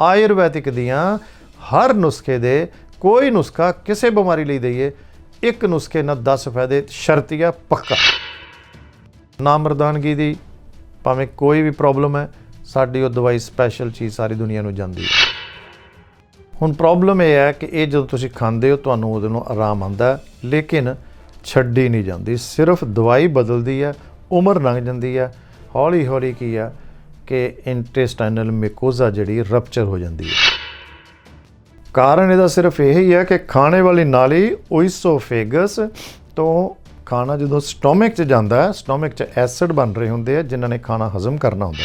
ਆਯੁਰਵੈਦਿਕ ਦੀਆਂ ਹਰ ਨੁਸਖੇ ਦੇ ਕੋਈ ਨੁਸਖਾ ਕਿਸੇ ਬਿਮਾਰੀ ਲਈ ਦਈਏ, ਇੱਕ ਨੁਸਖੇ ਨਾਲ 10 ਫਾਇਦੇ ਸ਼ਰਤੀਆ ਪੱਕਾ। ਨਾਮਰਦਾਨਗੀ ਦੀ ਭਾਵੇਂ ਕੋਈ ਵੀ ਪ੍ਰੋਬਲਮ ਹੈ, ਸਾਡੀ ਉਹ ਦਵਾਈ ਸਪੈਸ਼ਲ ਚੀਜ਼ ਸਾਰੀ ਦੁਨੀਆ ਨੂੰ ਜਾਂਦੀ ਹੈ। ਹੁਣ ਪ੍ਰੋਬਲਮ ਇਹ ਹੈ ਕਿ ਇਹ ਜਦੋਂ ਤੁਸੀਂ ਖਾਂਦੇ ਹੋ, ਤੁਹਾਨੂੰ ਉਹਦੇ ਨੂੰ ਆਰਾਮ ਆਉਂਦਾ ਲੇਕਿਨ ਛੱਡੀ ਨਹੀਂ ਜਾਂਦੀ, ਸਿਰਫ ਦਵਾਈ ਬਦਲਦੀ ਹੈ, ਉਮਰ ਲੰਘ ਜਾਂਦੀ ਹੈ ਹੌਲੀ ਹੌਲੀ ਕੀ ਹੈ ਕਿ ਇੰਟੈਸਟਾਈਨਲ ਮਿਕੋਜ਼ਾ ਜਿਹੜੀ ਰਪਚਰ ਹੋ ਜਾਂਦੀ ਹੈ। ਕਾਰਨ ਇਹਦਾ ਸਿਰਫ ਇਹ ਹੀ ਹੈ ਕਿ ਖਾਣੇ ਵਾਲੀ ਨਾਲੀ ਓਇਸੋਫੇਗਸ ਤੋਂ ਖਾਣਾ ਜਦੋਂ ਸਟੋਮਕ 'ਚ ਜਾਂਦਾ ਹੈ, ਸਟੋਮਕ 'ਚ ਐਸਿਡ ਬਣ ਰਹੇ ਹੁੰਦੇ ਆ, ਜਿਨ੍ਹਾਂ ਨੇ ਖਾਣਾ ਹਜ਼ਮ ਕਰਨਾ ਹੁੰਦਾ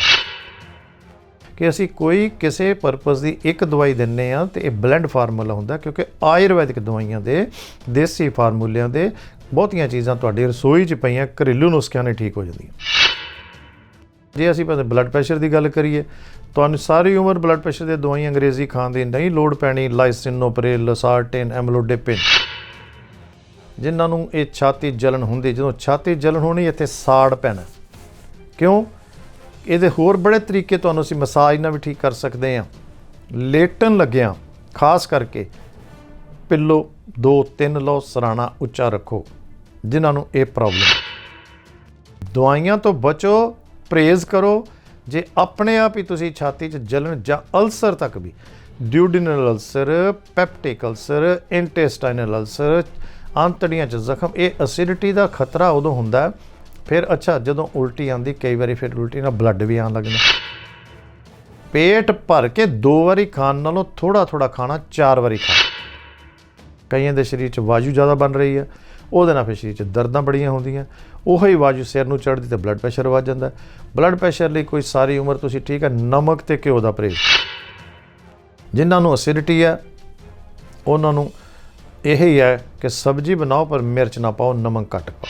ਕਿ ਅਸੀਂ ਕੋਈ ਕਿਸੇ ਪਰਪਸ ਦੀ ਇੱਕ ਦਵਾਈ ਦਿੰਨੇ ਆ ਤੇ ਇਹ ਬਲੈਂਡ ਫਾਰਮੂਲਾ ਹੁੰਦਾ ਕਿਉਂਕਿ ਆਯੁਰਵੈਦਿਕ ਦਵਾਈਆਂ ਦੇ, ਦੇਸੀ ਫਾਰਮੂਲਿਆਂ ਦੇ ਬਹੁਤੀਆਂ ਚੀਜ਼ਾਂ ਤੁਹਾਡੀ ਰਸੋਈ 'ਚ ਪਈਆਂ ਘਰੇਲੂ ਨੁਸਖਿਆਂ ਨੇ ਠੀਕ ਹੋ ਜਾਂਦੀਆਂ। ਜੇ ਅਸੀਂ ਪਹਿਲੇ ਬਲੱਡ ਪ੍ਰੈਸ਼ਰ ਦੀ ਗੱਲ ਕਰੀਏ, ਤੁਹਾਨੂੰ ਸਾਰੀ ਉਮਰ ਬਲੱਡ ਪ੍ਰੈਸ਼ਰ ਦੀਆਂ ਦਵਾਈਆਂ ਅੰਗਰੇਜ਼ੀ ਖਾਣ ਦੀ ਨਹੀਂ ਲੋੜ ਪੈਣੀ ਲਾਈਸਿਨੋਪ੍ਰਿਲ ਲਸਾਰਟਿਨ ਐਮਲੋਡਿਪਿਨ ਜਿਨ੍ਹਾਂ ਨੂੰ ਇਹ ਛਾਤੀ ਜਲਨ ਹੁੰਦੀ, ਜਦੋਂ ਛਾਤੀ ਜਲਨ ਹੋਣੀ, ਇੱਥੇ ਸਾੜ ਪੈਣਾ। ਕਿਉਂ? ਇਹਦੇ ਹੋਰ ਬੜੇ ਤਰੀਕੇ ਤੁਹਾਨੂੰ ਅਸੀਂ ਮਸਾਜ ਨਾਲ ਵੀ ਠੀਕ ਕਰ ਸਕਦੇ ਹਾਂ। ਲੇਟਣ ਲੱਗਿਆਂ, ਖਾਸ ਕਰਕੇ ਪਿੱਲੋ 2 3 ਲਓ, ਸਰਾਣਾ ਉੱਚਾ ਰੱਖੋ, ਜਿਨ੍ਹਾਂ ਨੂੰ ਇਹ ਪ੍ਰੋਬਲਮ ਦਵਾਈਆਂ ਤੋਂ ਬਚੋ ਪਰਹੇਜ਼ ਕਰੋ ਜੇ ਆਪਣੇ ਆਪ ਹੀ ਤੁਸੀਂ ਛਾਤੀ 'ਚ ਜਲਨ ਜਾਂ ਅਲਸਰ ਤੱਕ ਵੀ, duodenal ulcer, peptic ulcer, intestinal ulcer, ਆਂਤੜੀਆਂ 'ਚ ਜ਼ਖਮ, ਇਹ ਐਸਿਡਿਟੀ ਦਾ ਖਤਰਾ ਉਦੋਂ ਹੁੰਦਾ ਫਿਰ ਅੱਛਾ, ਜਦੋਂ ਉਲਟੀ ਆਉਂਦੀ, ਕਈ ਵਾਰੀ ਫਿਰ ਉਲਟੀ ਨਾਲ ਬਲੱਡ ਵੀ ਆਉਣ ਲੱਗਦਾ। ਪੇਟ ਭਰ ਕੇ ਦੋ ਵਾਰੀ ਖਾਣ ਨਾਲੋਂ ਥੋੜਾ ਥੋੜਾ ਖਾਣਾ ਚਾਰ ਵਾਰੀ ਖਾਣਾ ਕਈਆਂ ਦੇ ਸਰੀਰ 'ਚ ਵਾਯੂ ਜ਼ਿਆਦਾ ਬਣ ਰਹੀ ਹੈ, ਉਹਦੇ ਨਾਲ ਫਿਰ ਸਰੀਰ 'ਚ ਦਰਦਾਂ ਬੜੀਆਂ ਹੁੰਦੀਆਂ। ਉਹੋ ਹੀ ਵਾਯੂ ਸਿਰ ਨੂੰ ਚੜ੍ਹਦੀ ਤੇ ਬਲੱਡ ਪ੍ਰੈਸ਼ਰ ਵੱਧ ਜਾਂਦਾ ਬਲੱਡ ਪ੍ਰੈਸ਼ਰ ਲਈ ਕੋਈ ਸਾਰੀ ਉਮਰ ਤੁਸੀਂ ਠੀਕ ਹੈ, ਨਮਕ ਤੇ ਘਿਓ ਦਾ ਪਰਹੇਜ਼ ਜਿਨ੍ਹਾਂ ਨੂੰ ਐਸਿਡਿਟੀ ਹੈ, ਉਹਨਾਂ ਨੂੰ ਇਹ ਹੀ ਹੈ ਕਿ ਸਬਜ਼ੀ ਬਣਾਓ ਪਰ ਮਿਰਚ ਨਾ ਪਾਓ, ਨਮਕ ਘੱਟ ਪਾਓ।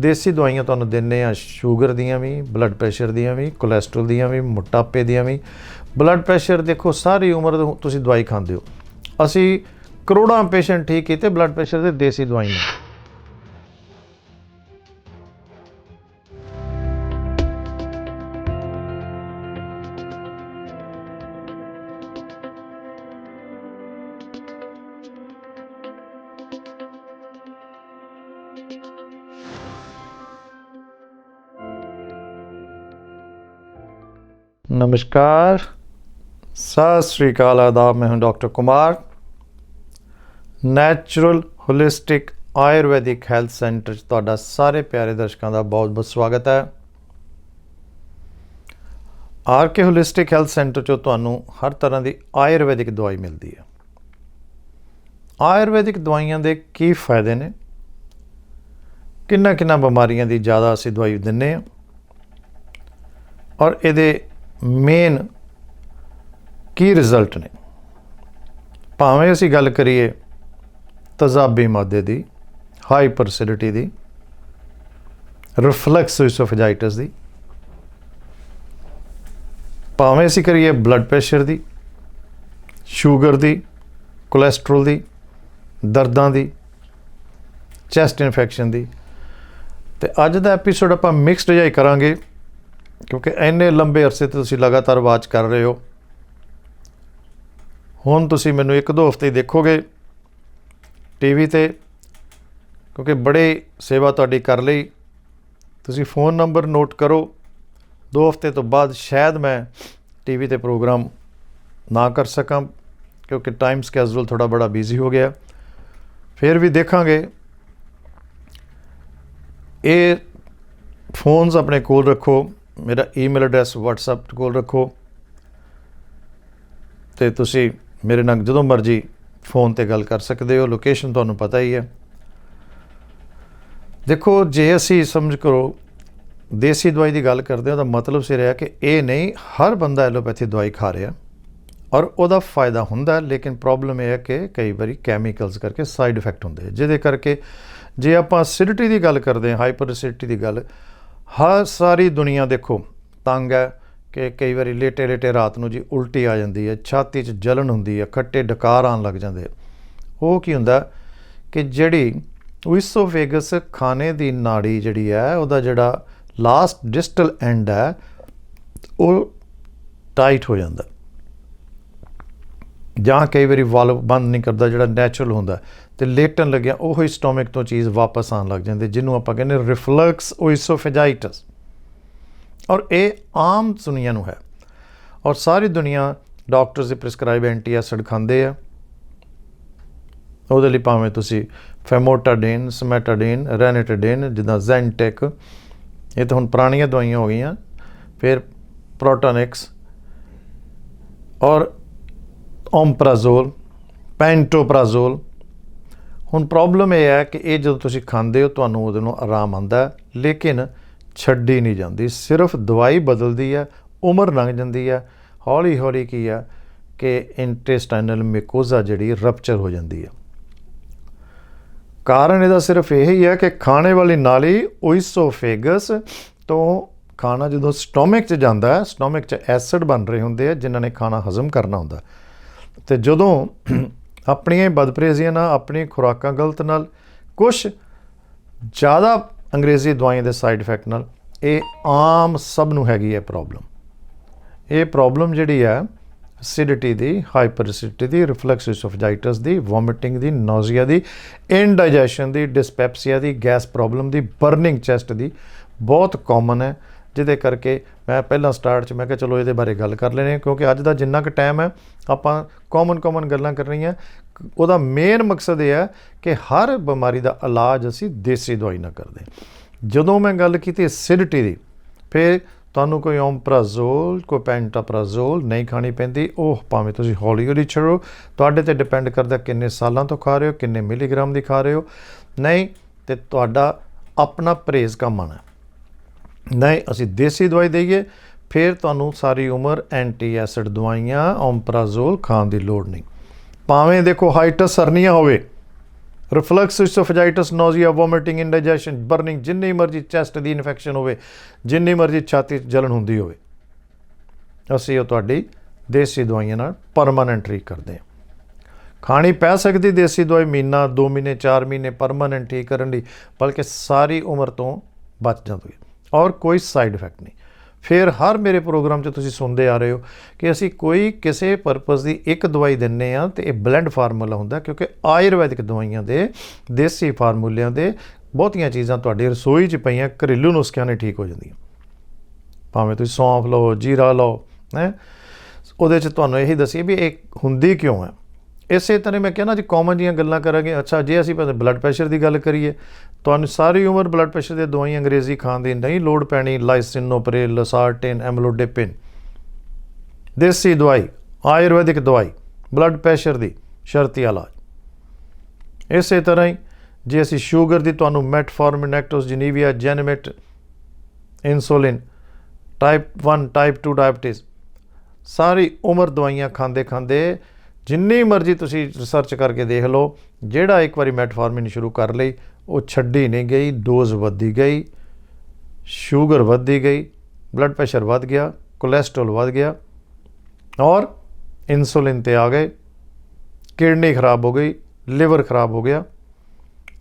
ਦੇਸੀ ਦਵਾਈਆਂ ਤੁਹਾਨੂੰ ਦਿੰਨੇ ਆ, ਸ਼ੂਗਰ ਦੀਆਂ ਵੀ ਬਲੱਡ ਪ੍ਰੈਸ਼ਰ ਦੀਆਂ ਵੀ ਕੋਲੇਸਟ੍ਰੋਲ ਦੀਆਂ ਵੀ, ਮੋਟਾਪੇ ਦੀਆਂ ਵੀ। ਬਲੱਡ ਪ੍ਰੈਸ਼ਰ ਦੇਖੋ, ਸਾਰੀ ਉਮਰ ਤੁਸੀਂ ਦਵਾਈ ਖਾਂਦੇ ਹੋ। ਅਸੀਂ ਕਰੋੜਾਂ ਪੇਸ਼ੈਂਟ ਠੀਕ ਕੀਤੇ ਬਲੱਡ ਪ੍ਰੈਸ਼ਰ ਦੇ ਦੇਸੀ ਦਵਾਈਆਂ। ਨਮਸਕਾਰ। ਸਤਿ ਸ੍ਰੀ ਅਕਾਲ, ਆਦਾਬ, ਮੈਂ ਹਾਂ doctor Kumar. Natural holistic Ayurvedic health centre 'ਚ ਤੁਹਾਡਾ ਸਾਰੇ ਪਿਆਰੇ ਦਰਸ਼ਕਾਂ ਦਾ ਬਹੁਤ-ਬਹੁਤ ਸਵਾਗਤ ਹੈ। R K holistic health centre 'ਚੋਂ ਤੁਹਾਨੂੰ ਹਰ ਤਰ੍ਹਾਂ ਦੀ ਆਯੁਰਵੈਦਿਕ ਦਵਾਈ ਮਿਲਦੀ ਹੈ। ਆਯੁਰਵੈਦਿਕ ਦਵਾਈਆਂ ਦੇ ਕੀ ਫਾਇਦੇ ਨੇ? ਕਿੰਨਾ ਕਿੰਨਾ ਬਿਮਾਰੀਆਂ ਦੀ ਜ਼ਿਆਦਾ ਅਸੀਂ ਦਵਾਈ ਦਿੰਨੇ ਆ ਔਰ ਇਹਦੇ ਮੇਨ ਕੀ ਰਿਜ਼ਲਟ ਨੇ? ਭਾਵੇਂ ਅਸੀਂ ਗੱਲ ਕਰੀਏ ਤਜ਼ਾਬੀ ਮਾਦੇ ਦੀ ਹਾਈਪਰਸਿਡਿਟੀ ਦੀ ਰਿਫਲੈਕਸ ਇਸੋਫੇਜਾਈਟਿਸ ਦੀ, ਭਾਵੇਂ ਅਸੀਂ ਕਰੀਏ ਬਲੱਡ ਪ੍ਰੈਸ਼ਰ ਦੀ ਸ਼ੂਗਰ ਦੀ ਕੋਲੇਸਟ੍ਰੋਲ ਦੀ, ਦਰਦਾਂ ਦੀ ਚੈਸਟ ਇਨਫੈਕਸ਼ਨ ਦੀ, ਤੇ ਅੱਜ ਦਾ ਐਪੀਸੋਡ ਆਪਾਂ ਮਿਕਸਡ ਜਿਹਾ ਕਰਾਂਗੇ। ਕਿਉਂਕਿ ਇੰਨੇ ਲੰਬੇ ਅਰਸੇ ਤੋਂ ਤੁਸੀਂ ਲਗਾਤਾਰ ਵਾਚ ਕਰ ਰਹੇ ਹੋ। ਹੁਣ ਤੁਸੀਂ ਮੈਨੂੰ ਇੱਕ ਦੋ ਹਫ਼ਤੇ ਹੀ ਦੇਖੋਗੇ ਟੀਵੀ ਤੇ, ਕਿਉਂਕਿ ਬੜੇ ਸੇਵਾ ਤੁਹਾਡੀ ਕਰ ਲਈ। ਤੁਸੀਂ ਫੋਨ ਨੰਬਰ ਨੋਟ ਕਰੋ। ਦੋ ਹਫ਼ਤੇ ਤੋਂ ਬਾਅਦ ਸ਼ਾਇਦ ਮੈਂ ਟੀਵੀ ਤੇ ਪ੍ਰੋਗਰਾਮ ਨਾ ਕਰ ਸਕਾਂ, ਕਿਉਂਕਿ ਟਾਈਮ ਸਕੇਜੂਲ ਥੋੜਾ ਬੜਾ ਬਿਜ਼ੀ ਹੋ ਗਿਆ। ਫਿਰ ਵੀ ਦੇਖਾਂਗੇ। ਇਹ ਫੋਨਸ ਆਪਣੇ ਕੋਲ ਰੱਖੋ। ਮੇਰਾ ਈਮੇਲ ਐਡਰੈਸ WhatsApp ਕੋਲ ਰੱਖੋ ਤੇ ਤੁਸੀਂ ਮੇਰੇ ਨਾਲ ਜਦੋਂ ਮਰਜ਼ੀ ਫੋਨ ਤੇ ਗੱਲ ਕਰ ਸਕਦੇ ਹੋ ਲੋਕੇਸ਼ਨ ਤੁਹਾਨੂੰ ਪਤਾ ਹੀ ਹੈ। ਦੇਖੋ, ਜੇ ਅਸੀਂ ਸਮਝ ਕਰੋ, ਦੇਸੀ ਦਵਾਈ ਦੀ ਗੱਲ ਕਰਦੇ ਹਾਂ ਤਾਂ ਮਤਲਬ ਸਿਰ ਰਿਹਾ ਕਿ ਇਹ ਨਹੀਂ, ਹਰ ਬੰਦਾ ਐਲੋਪੈਥੀ ਦਵਾਈ ਖਾ ਰਿਹਾ ਔਰ ਉਹਦਾ ਫਾਇਦਾ ਹੁੰਦਾ, ਲੇਕਿਨ ਪ੍ਰੋਬਲਮ ਇਹ ਹੈ ਕਿ ਕਈ ਵਾਰੀ ਕੈਮੀਕਲਸ ਕਰਕੇ ਸਾਈਡ ਇਫੈਕਟ ਹੁੰਦੇ ਜਿਹਦੇ ਕਰਕੇ ਜੇ ਆਪਾਂ ਐਸਿਡਿਟੀ ਦੀ ਗੱਲ ਕਰਦੇ ਹਾਂ ਹਾਈਪਰ ਐਸਿਡਿਟੀ ਦੀ ਗੱਲ ਹਰ ਸਾਰੀ ਦੁਨੀਆ ਦੇਖੋ, ਤੰਗ ਹੈ ਕਿ ਕਈ ਵਾਰੀ ਲੇਟੇ ਲੇਟੇ ਰਾਤ ਨੂੰ ਜੀ ਉਲਟੀ ਆ ਜਾਂਦੀ ਹੈ, ਛਾਤੀ 'ਚ ਜਲਨ ਹੁੰਦੀ ਹੈ, ਖੱਟੇ ਡਕਾਰ ਆਉਣ ਲੱਗ ਜਾਂਦੇ ਉਹ ਕੀ ਹੁੰਦਾ ਕਿ ਜਿਹੜੀ ਓਇਸੋਫੇਗਸ ਖਾਣੇ ਦੀ ਨਾੜੀ ਜਿਹੜੀ ਹੈ, ਉਹਦਾ ਜਿਹੜਾ ਲਾਸਟ ਡਿਸਟਲ ਐਂਡ ਹੈ, ਉਹ ਟਾਈਟ ਹੋ ਜਾਂਦਾ। ਜਾਂ ਕਈ ਵਾਰੀ ਵਾਲਵ ਬੰਦ ਨਹੀਂ ਕਰਦਾ, ਜਿਹੜਾ ਨੈਚੁਰਲ ਹੁੰਦਾ। ਤੇ ਲੇਟਣ ਲੱਗਿਆ, ਉਹ ਹੀ ਸਟੋਮਕ ਤੋਂ ਚੀਜ਼ ਵਾਪਸ ਆਉਣ ਲੱਗ ਜਾਂਦੀ, ਜਿਹਨੂੰ ਆਪਾਂ ਕਹਿੰਦੇ ਰਿਫਲਕਸ ਓਇਸੋਫੇਜਾਈਟਸ। ਔਰ ਇਹ ਆਮ ਦੁਨੀਆ ਨੂੰ ਹੈ। ਔਰ ਸਾਰੀ ਦੁਨੀਆ ਡਾਕਟਰਸ ਦੇ ਪ੍ਰਿਸਕ੍ਰਾਈਬ ਐਂਟੀ ਐਸਿਡ ਖਾਂਦੇ ਆ। ਉਹਦੇ ਲਈ ਭਾਵੇਂ ਤੁਸੀਂ ਫੈਮੋਟਾਡਿਨ, ਸਮੈਟਾਡਿਨ, ਰੈਨੇਟਾਡਿਨ, ਜਿੱਦਾਂ ਜ਼ੈਂਟੈਕ ਇਹ ਤਾਂ ਹੁਣ ਪੁਰਾਣੀਆਂ ਦਵਾਈਆਂ ਹੋ ਗਈਆਂ, ਫਿਰ ਪ੍ਰੋਟੋਨਿਕਸ ਔਰ ਓਮਪਰਾਜ਼ੋਲ ਪੈਂਟੋਪਰਾਜ਼ੋਲ ਹੁਣ ਪ੍ਰੋਬਲਮ ਇਹ ਹੈ ਕਿ ਇਹ ਜਦੋਂ ਤੁਸੀਂ ਖਾਂਦੇ ਹੋ, ਤੁਹਾਨੂੰ ਉਹਦੇ ਨੂੰ ਆਰਾਮ ਆਉਂਦਾ ਲੇਕਿਨ ਛੱਡੀ ਨਹੀਂ ਜਾਂਦੀ। ਸਿਰਫ ਦਵਾਈ ਬਦਲਦੀ ਹੈ, ਉਮਰ ਲੰਘ ਜਾਂਦੀ ਹੈ। ਹੌਲੀ ਹੌਲੀ ਕੀ ਆ ਕਿ ਇੰਟੈਸਟਾਈਨਲ ਮਿਕੋਜ਼ਾ ਜਿਹੜੀ ਰਪਚਰ ਹੋ ਜਾਂਦੀ ਹੈ। ਕਾਰਨ ਇਹਦਾ ਸਿਰਫ ਇਹ ਹੀ ਹੈ ਕਿ ਖਾਣੇ ਵਾਲੀ ਨਾਲੀ ਓਇਸੋਫੇਗਸ ਤੋਂ ਖਾਣਾ ਜਦੋਂ ਸਟੋਮਕ 'ਚ ਜਾਂਦਾ ਹੈ ਸਟੋਮਕ 'ਚ ਐਸਿਡ ਬਣ ਰਹੇ ਹੁੰਦੇ ਆ, ਜਿਨ੍ਹਾਂ ਨੇ ਖਾਣਾ ਹਜ਼ਮ ਕਰਨਾ ਹੁੰਦਾ। ਤੇ ਜਦੋਂ ਆਪਣੀਆਂ ਹੀ ਬਦਪਰੇਜ਼ੀਆਂ ਨਾਲ ਆਪਣੀ ਖੁਰਾਕਾਂ ਗਲਤ ਨਾਲ ਕੁਝ ਜ਼ਿਆਦਾ ਅੰਗਰੇਜ਼ੀ ਦਵਾਈਆਂ ਦੇ ਸਾਈਡ ਇਫੈਕਟ ਨਾਲ, ਇਹ ਆਮ ਸਭ ਨੂੰ ਹੈਗੀ ਹੈ ਪ੍ਰੋਬਲਮ ਇਹ ਪ੍ਰੋਬਲਮ ਜਿਹੜੀ ਹੈ ਐਸਿਡਿਟੀ ਦੀ ਹਾਈਪਰ ਐਸਿਡਿਟੀ ਦੀ ਰਿਫਲਕਸ ਇਸੋਫੇਜਾਈਟਸ ਦੀ ਵੋਮਿਟਿੰਗ ਦੀ ਨੌਜ਼ੀਆ ਦੀ ਇਨਡਾਈਜੈਸ਼ਨ ਦੀ ਡਿਸਪੈਪਸੀਆ ਦੀ ਗੈਸ ਪ੍ਰੋਬਲਮ ਦੀ ਬਰਨਿੰਗ ਚੈਸਟ ਦੀ ਬਹੁਤ ਕਾਮਨ ਹੈ। ਜਿਹਦੇ ਕਰਕੇ ਮੈਂ ਪਹਿਲਾਂ ਸਟਾਰਟ 'ਚ ਮੈਂ ਕਿਹਾ ਚਲੋ ਇਹਦੇ ਬਾਰੇ ਗੱਲ ਕਰ ਲੈਣੇ ਕਿਉਂਕਿ ਅੱਜ ਦਾ ਜਿੰਨਾ ਕੁ ਟਾਈਮ ਹੈ, ਆਪਾਂ ਕਾਮਨ ਕਾਮਨ ਗੱਲਾਂ ਕਰ ਰਹੀਆਂ। ਉਹਦਾ ਮੇਨ ਮਕਸਦ ਇਹ ਹੈ ਕਿ ਹਰ ਬਿਮਾਰੀ ਦਾ ਇਲਾਜ ਅਸੀਂ ਦੇਸੀ ਦਵਾਈ ਨਾਲ ਕਰਦੇ ਜਦੋਂ ਮੈਂ ਗੱਲ ਕੀਤੀ ਐਸਿਡਿਟੀ ਦੀ, ਫਿਰ ਤੁਹਾਨੂੰ ਕੋਈ ਓਮਪਰਾਜ਼ੋਲ ਕੋਈ ਪੈਂਟਾਪਰਾਜ਼ੋਲ ਨਹੀਂ ਖਾਣੀ ਪੈਂਦੀ, ਉਹ ਭਾਵੇਂ ਤੁਸੀਂ ਹੌਲੀ ਹੌਲੀ ਛੱਡੋ। ਤੁਹਾਡੇ ਤੇ ਡਿਪੈਂਡ ਕਰਦਾ ਕਿੰਨੇ ਸਾਲਾਂ ਤੋਂ ਖਾ ਰਹੇ ਹੋ, ਕਿੰਨੇ ਮਿਲੀਗ੍ਰਾਮ ਦੀ ਖਾ ਰਹੇ ਹੋ। ਨਹੀਂ, ਤੇ ਤੁਹਾਡਾ ਆਪਣਾ ਪਰਹੇਜ਼ ਕੰਮ ਆਣਾ ਨਹੀਂ, ਅਸੀਂ ਦੇਸੀ ਦਵਾਈ ਦਈਏ, ਫਿਰ ਤੁਹਾਨੂੰ ਸਾਰੀ ਉਮਰ ਐਂਟੀ ਐਸਿਡ ਦਵਾਈਆਂ ਓਮਪਰਾਜ਼ੋਲ ਖਾਣ ਦੀ ਲੋੜ ਨਹੀਂ। ਭਾਵੇਂ ਦੇਖੋ, ਹਾਈਟਸ ਸਰਨੀਆ ਹੋਵੇ, ਰਿਫਲਕਸ ਇਸੋਫੇਜਾਈਟਸ ਨੋਜ਼ੀਆ, ਵੋਮਿਟਿੰਗ, ਇੰਡਾਈਜੈਸ਼ਨ, ਬਰਨਿੰਗ, ਜਿੰਨੀ ਮਰਜ਼ੀ ਚੈਸਟ ਦੀ ਇਨਫੈਕਸ਼ਨ ਹੋਵੇ, ਜਿੰਨੀ ਮਰਜ਼ੀ ਛਾਤੀ 'ਚ ਜਲਨ ਹੁੰਦੀ ਹੋਵੇ, ਅਸੀਂ ਉਹ ਤੁਹਾਡੀ ਦੇਸੀ ਦਵਾਈਆਂ ਨਾਲ ਪਰਮਾਨੈਂਟ ਠੀਕ ਕਰਦੇ ਹਾਂ। ਖਾਣੀ ਪੈ ਸਕਦੀ ਦੇਸੀ ਦਵਾਈ ਮਹੀਨਾ 2 ਮਹੀਨੇ 4 ਮਹੀਨੇ ਪਰਮਾਨੈਂਟ ਠੀਕ ਕਰਨ ਲਈ, ਬਲਕਿ ਸਾਰੀ ਉਮਰ ਤੋਂ ਬਚ ਜਾਂਦੀ ਹੈ। ਔਰ ਕੋਈ ਸਾਈਡ ਇਫੈਕਟ ਨਹੀਂ। ਫਿਰ ਹਰ ਮੇਰੇ ਪ੍ਰੋਗਰਾਮ 'ਚ ਤੁਸੀਂ ਸੁਣਦੇ ਆ ਰਹੇ ਹੋ ਕਿ ਅਸੀਂ ਕੋਈ ਕਿਸੇ ਪਰਪਸ ਦੀ ਇੱਕ ਦਵਾਈ ਦਿੰਨੇ ਆ ਤੇ ਇਹ ਬਲੈਂਡ ਫਾਰਮੂਲਾ ਹੁੰਦਾ ਕਿਉਂਕਿ ਆਯੁਰਵੈਦਿਕ ਦਵਾਈਆਂ ਦੇ, ਦੇਸੀ ਫਾਰਮੂਲਿਆਂ ਦੇ ਬਹੁਤੀਆਂ ਚੀਜ਼ਾਂ ਤੁਹਾਡੀ ਰਸੋਈ 'ਚ ਪਈਆਂ ਘਰੇਲੂ ਨੁਸਖਿਆਂ ਨੇ ਠੀਕ ਹੋ ਜਾਂਦੀਆਂ। ਭਾਵੇਂ ਤੁਸੀਂ ਸੌਂਫ ਲਓ, ਜੀਰਾ ਲਓ, ਹੈ। ਉਹਦੇ 'ਚ ਤੁਹਾਨੂੰ ਇਹੀ ਦੱਸੀਏ ਵੀ ਇਹ ਹੁੰਦੀ ਕਿਉਂ ਹੈ? ਇਸੇ ਤਰ੍ਹਾਂ ਮੈਂ ਕਹਿੰਦਾ ਜੀ ਕਾਮਨ ਜੀਆਂ ਗੱਲਾਂ ਕਰਾਂਗੇ, ਅੱਛਾ, ਜੇ ਅਸੀਂ ਬਲੱਡ ਪ੍ਰੈਸ਼ਰ ਦੀ ਗੱਲ ਕਰੀਏ, ਤੁਹਾਨੂੰ ਸਾਰੀ ਉਮਰ ਬਲੱਡ ਪ੍ਰੈਸ਼ਰ ਦੀਆਂ ਦਵਾਈ ਅੰਗਰੇਜ਼ੀ ਖਾਣ ਦੀ ਨਹੀਂ ਲੋੜ ਪੈਣੀ ਲਾਈਸਿਨੋਪ੍ਰਿਲ ਲਸਾਰਟਿਨ ਐਮਲੋਡਿਪਿਨ ਦੇਸੀ ਦਵਾਈ, ਆਯੁਰਵੈਦਿਕ ਦਵਾਈ ਬਲੱਡ ਪ੍ਰੈਸ਼ਰ ਦੀ ਸ਼ਰਤੀ ਇਲਾਜ। ਇਸੇ ਤਰ੍ਹਾਂ ਹੀ, ਜੇ ਅਸੀਂ ਸ਼ੂਗਰ ਦੀ ਤੁਹਾਨੂੰ metformin Actos Januvia Janumet insulin type 1 type 2 diabetes ਸਾਰੀ ਉਮਰ ਦਵਾਈਆਂ ਖਾਂਦੇ ਖਾਂਦੇ ਜਿੰਨੀ ਮਰਜ਼ੀ ਤੁਸੀਂ ਰਿਸਰਚ ਕਰਕੇ ਦੇਖ ਲਓ, ਜਿਹੜਾ ਇੱਕ ਵਾਰੀ ਮੈਟਫੋਰਮਿਨ ਸ਼ੁਰੂ ਕਰ ਲਈ, ਉਹ ਛੱਡੀ ਨਹੀਂ ਗਈ ਡੋਜ਼ ਵੱਧਦੀ ਗਈ ਸ਼ੂਗਰ ਵੱਧਦੀ ਗਈ ਬਲੱਡ ਪ੍ਰੈਸ਼ਰ ਵੱਧ ਗਿਆ ਕੋਲੇਸਟ੍ਰੋਲ ਵੱਧ ਗਿਆ, ਔਰ ਇਨਸੂਲਿਨ ਤੇ ਆ ਗਏ ਕਿਡਨੀ ਖਰਾਬ ਹੋ ਗਈ ਲਿਵਰ ਖਰਾਬ ਹੋ ਗਿਆ।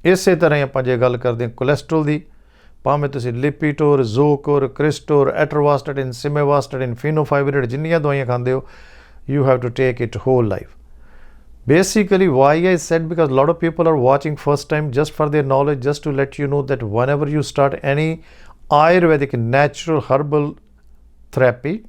ਇਸੇ ਤਰ੍ਹਾਂ ਹੀ ਆਪਾਂ ਜੇ ਗੱਲ ਕਰਦੇ ਹਾਂ ਕੋਲੇਸਟ੍ਰੋਲ ਦੀ, ਭਾਵੇਂ ਤੁਸੀਂ ਲਿਪੀਟੋਰ ਜ਼ੋਕੋਰ ਕ੍ਰਿਸਟੋਰ ਐਟਰਵਾਸਟਾਟਿਨ ਸਿਮੇਵਾਸਟਾਟਿਨ ਫੀਨੋਫਾਈਬਰੇਟ ਜਿੰਨੀਆਂ ਦਵਾਈਆਂ ਖਾਂਦੇ ਹੋ you have to take it whole life. Basically why i said because a lot of people are watching first time just for their knowledge just to let you know that whenever you start any ayurvedic natural herbal therapy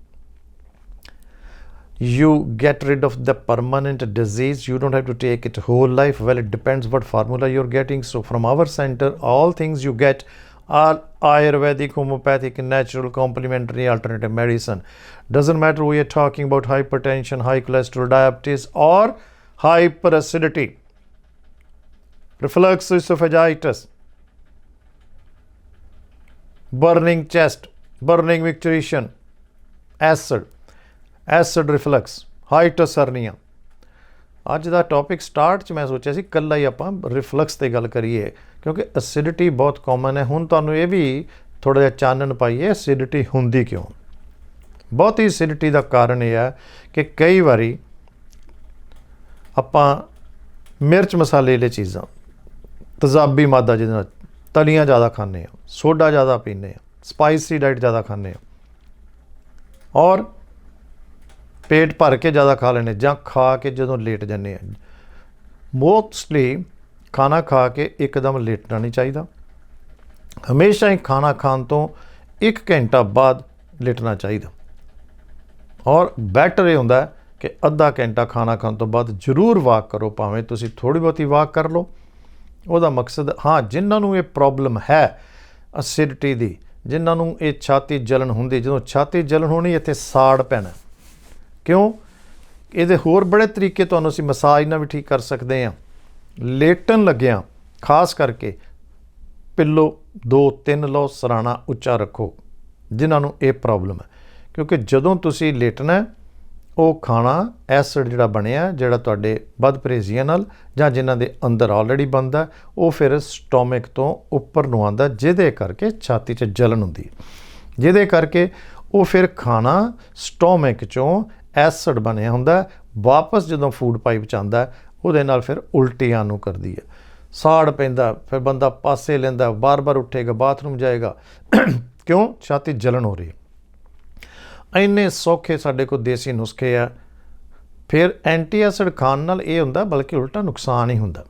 you get rid of the permanent disease. You don't have to take it whole life. Well it depends what formula you're getting. So from our center all things you get are ayurvedic homeopathic natural complementary alternative medicine doesn't matter we are talking about hypertension high cholesterol diabetes or hyperacidity reflux esophagitis burning chest burning micturition acid acid reflux hiatus hernia ਅੱਜ ਦਾ topic start 'ਚ ਮੈਂ ਸੋਚਿਆ ਸੀ ਕੱਲਾ ਹੀ ਆਪਾਂ ਰਿਫਲਕਸ ਤੇ ਗੱਲ ਕਰੀਏ ਕਿਉਂਕਿ ਐਸਿਡਿਟੀ ਬਹੁਤ ਕਾਮਨ ਹੈ। ਹੁਣ ਤੁਹਾਨੂੰ ਇਹ ਵੀ ਥੋੜਾ ਜਿਹਾ ਚਾਨਣ ਪਾਈਏ ਐਸਿਡਿਟੀ ਹੁੰਦੀ ਕਿਉਂ? ਬਹੁਤੀ ਐਸਿਡਿਟੀ ਦਾ ਕਾਰਨ ਇਹ ਹੈ ਕਿ ਕਈ ਵਾਰੀ ਆਪਾਂ ਮਿਰਚ ਮਸਾਲੇ ਵਾਲੇ ਚੀਜ਼ਾਂ, ਤਜ਼ਾਬੀ ਮਾਦਾ ਜਿਹਦੇ ਨਾਲ ਤਲੀਆਂ ਜ਼ਿਆਦਾ ਖਾਂਦੇ ਆ ਸੋਡਾ ਜ਼ਿਆਦਾ ਪੀਂਦੇ ਆ ਸਪਾਈਸੀ ਡਾਈਟ ਜ਼ਿਆਦਾ ਖਾਂਦੇ ਆ ਔਰ ਪੇਟ ਭਰ ਕੇ ਜ਼ਿਆਦਾ ਖਾ ਲੈਣੇ ਜਾਂ ਖਾ ਕੇ ਜਦੋਂ ਲੇਟ ਜਾਂਦੇ ਆ ਮੋਸਟਲੀ ਖਾਣਾ ਖਾ ਕੇ ਇੱਕਦਮ ਲੇਟਣਾ ਨਹੀਂ ਚਾਹੀਦਾ। ਹਮੇਸ਼ਾ ਹੀ ਖਾਣਾ ਖਾਣ ਤੋਂ 1 ਘੰਟਾ ਬਾਅਦ ਲੇਟਣਾ ਚਾਹੀਦਾ। ਔਰ ਬੈਟਰ ਇਹ ਹੁੰਦਾ ਕਿ ਅੱਧਾ ਘੰਟਾ ਖਾਣਾ ਖਾਣ ਤੋਂ ਬਾਅਦ ਜ਼ਰੂਰ ਵਾਕ ਕਰੋ, ਭਾਵੇਂ ਤੁਸੀਂ ਥੋੜੀ ਬਹੁਤੀ ਵਾਕ ਕਰ ਲਓ। ਉਹਦਾ ਮਕਸਦ, ਹਾਂ, ਜਿਨ੍ਹਾਂ ਨੂੰ ਇਹ ਪ੍ਰੋਬਲਮ ਹੈ ਅਸਿਡਿਟੀ ਦੀ, ਜਿਨ੍ਹਾਂ ਨੂੰ ਇਹ ਛਾਤੀ ਜਲਨ ਹੁੰਦੀ, ਜਦੋਂ ਛਾਤੀ ਜਲਨ ਹੋਣੀ, ਇੱਥੇ ਸਾੜ ਪੈਣਾ। ਕਿਉਂ? ਇਹਦੇ ਹੋਰ ਬੜੇ ਤਰੀਕੇ ਤੁਹਾਨੂੰ ਅਸੀਂ ਮਸਾਜ ਨਾਲ ਵੀ ਠੀਕ ਕਰ ਸਕਦੇ ਹਾਂ। ਲੇਟਣ ਲੱਗਿਆਂ, ਖਾਸ ਕਰਕੇ ਪਿੱਲੋ 2 3 ਲਓ, ਸਰਾਣਾ ਉੱਚਾ ਰੱਖੋ, ਜਿਨ੍ਹਾਂ ਨੂੰ ਇਹ ਪ੍ਰੋਬਲਮ ਹੈ। ਕਿਉਂਕਿ ਜਦੋਂ ਤੁਸੀਂ ਲੇਟਣਾ, ਉਹ ਖਾਣਾ ਐਸਿਡ ਜਿਹੜਾ ਬਣਿਆ, ਜਿਹੜਾ ਤੁਹਾਡੇ ਵੱਧ ਪਰਹੇਜ਼ੀਆਂ ਨਾਲ ਜਾਂ ਜਿਨ੍ਹਾਂ ਦੇ ਅੰਦਰ ਆਲਰੇਡੀ ਬੰਦਾ ਉਹ ਫਿਰ ਸਟੋਮਕ ਤੋਂ ਉੱਪਰ ਨੂੰ ਆਂਦਾ ਜਿਹਦੇ ਕਰਕੇ ਛਾਤੀ 'ਚ ਜਲਨ ਹੁੰਦੀ ਜਿਹਦੇ ਕਰਕੇ ਉਹ ਫਿਰ ਖਾਣਾ ਸਟੋਮਕ ਚੋਂ ਐਸਿਡ ਬਣਿਆ ਹੁੰਦਾ, ਵਾਪਸ ਜਦੋਂ ਫੂਡ ਪਾਈਪ ਚ ਆਉਂਦਾ ਉਹਦੇ ਨਾਲ ਫਿਰ ਉਲਟੀਆਂ ਨੂੰ ਕਰਦੀ ਹੈ। ਸਾੜ ਪੈਂਦਾ, ਫਿਰ ਬੰਦਾ ਪਾਸੇ ਲੈਂਦਾ, ਬਾਰ-ਬਾਰ ਉੱਠੇਗਾ, ਬਾਥਰੂਮ ਜਾਏਗਾ। ਕਿਉਂ? ਛਾਤੀ ਜਲਣ ਹੋ ਰਹੀ ਹੈ। ਇੰਨੇ ਸੌਖੇ ਸਾਡੇ ਕੋਲ ਦੇਸੀ ਨੁਸਖੇ ਆ। ਫਿਰ ਐਂਟੀ ਐਸਿਡ ਖਾਣ ਨਾਲ ਇਹ ਹੁੰਦਾ, ਬਲਕਿ ਉਲਟਾ ਨੁਕਸਾਨ ਹੀ ਹੁੰਦਾ।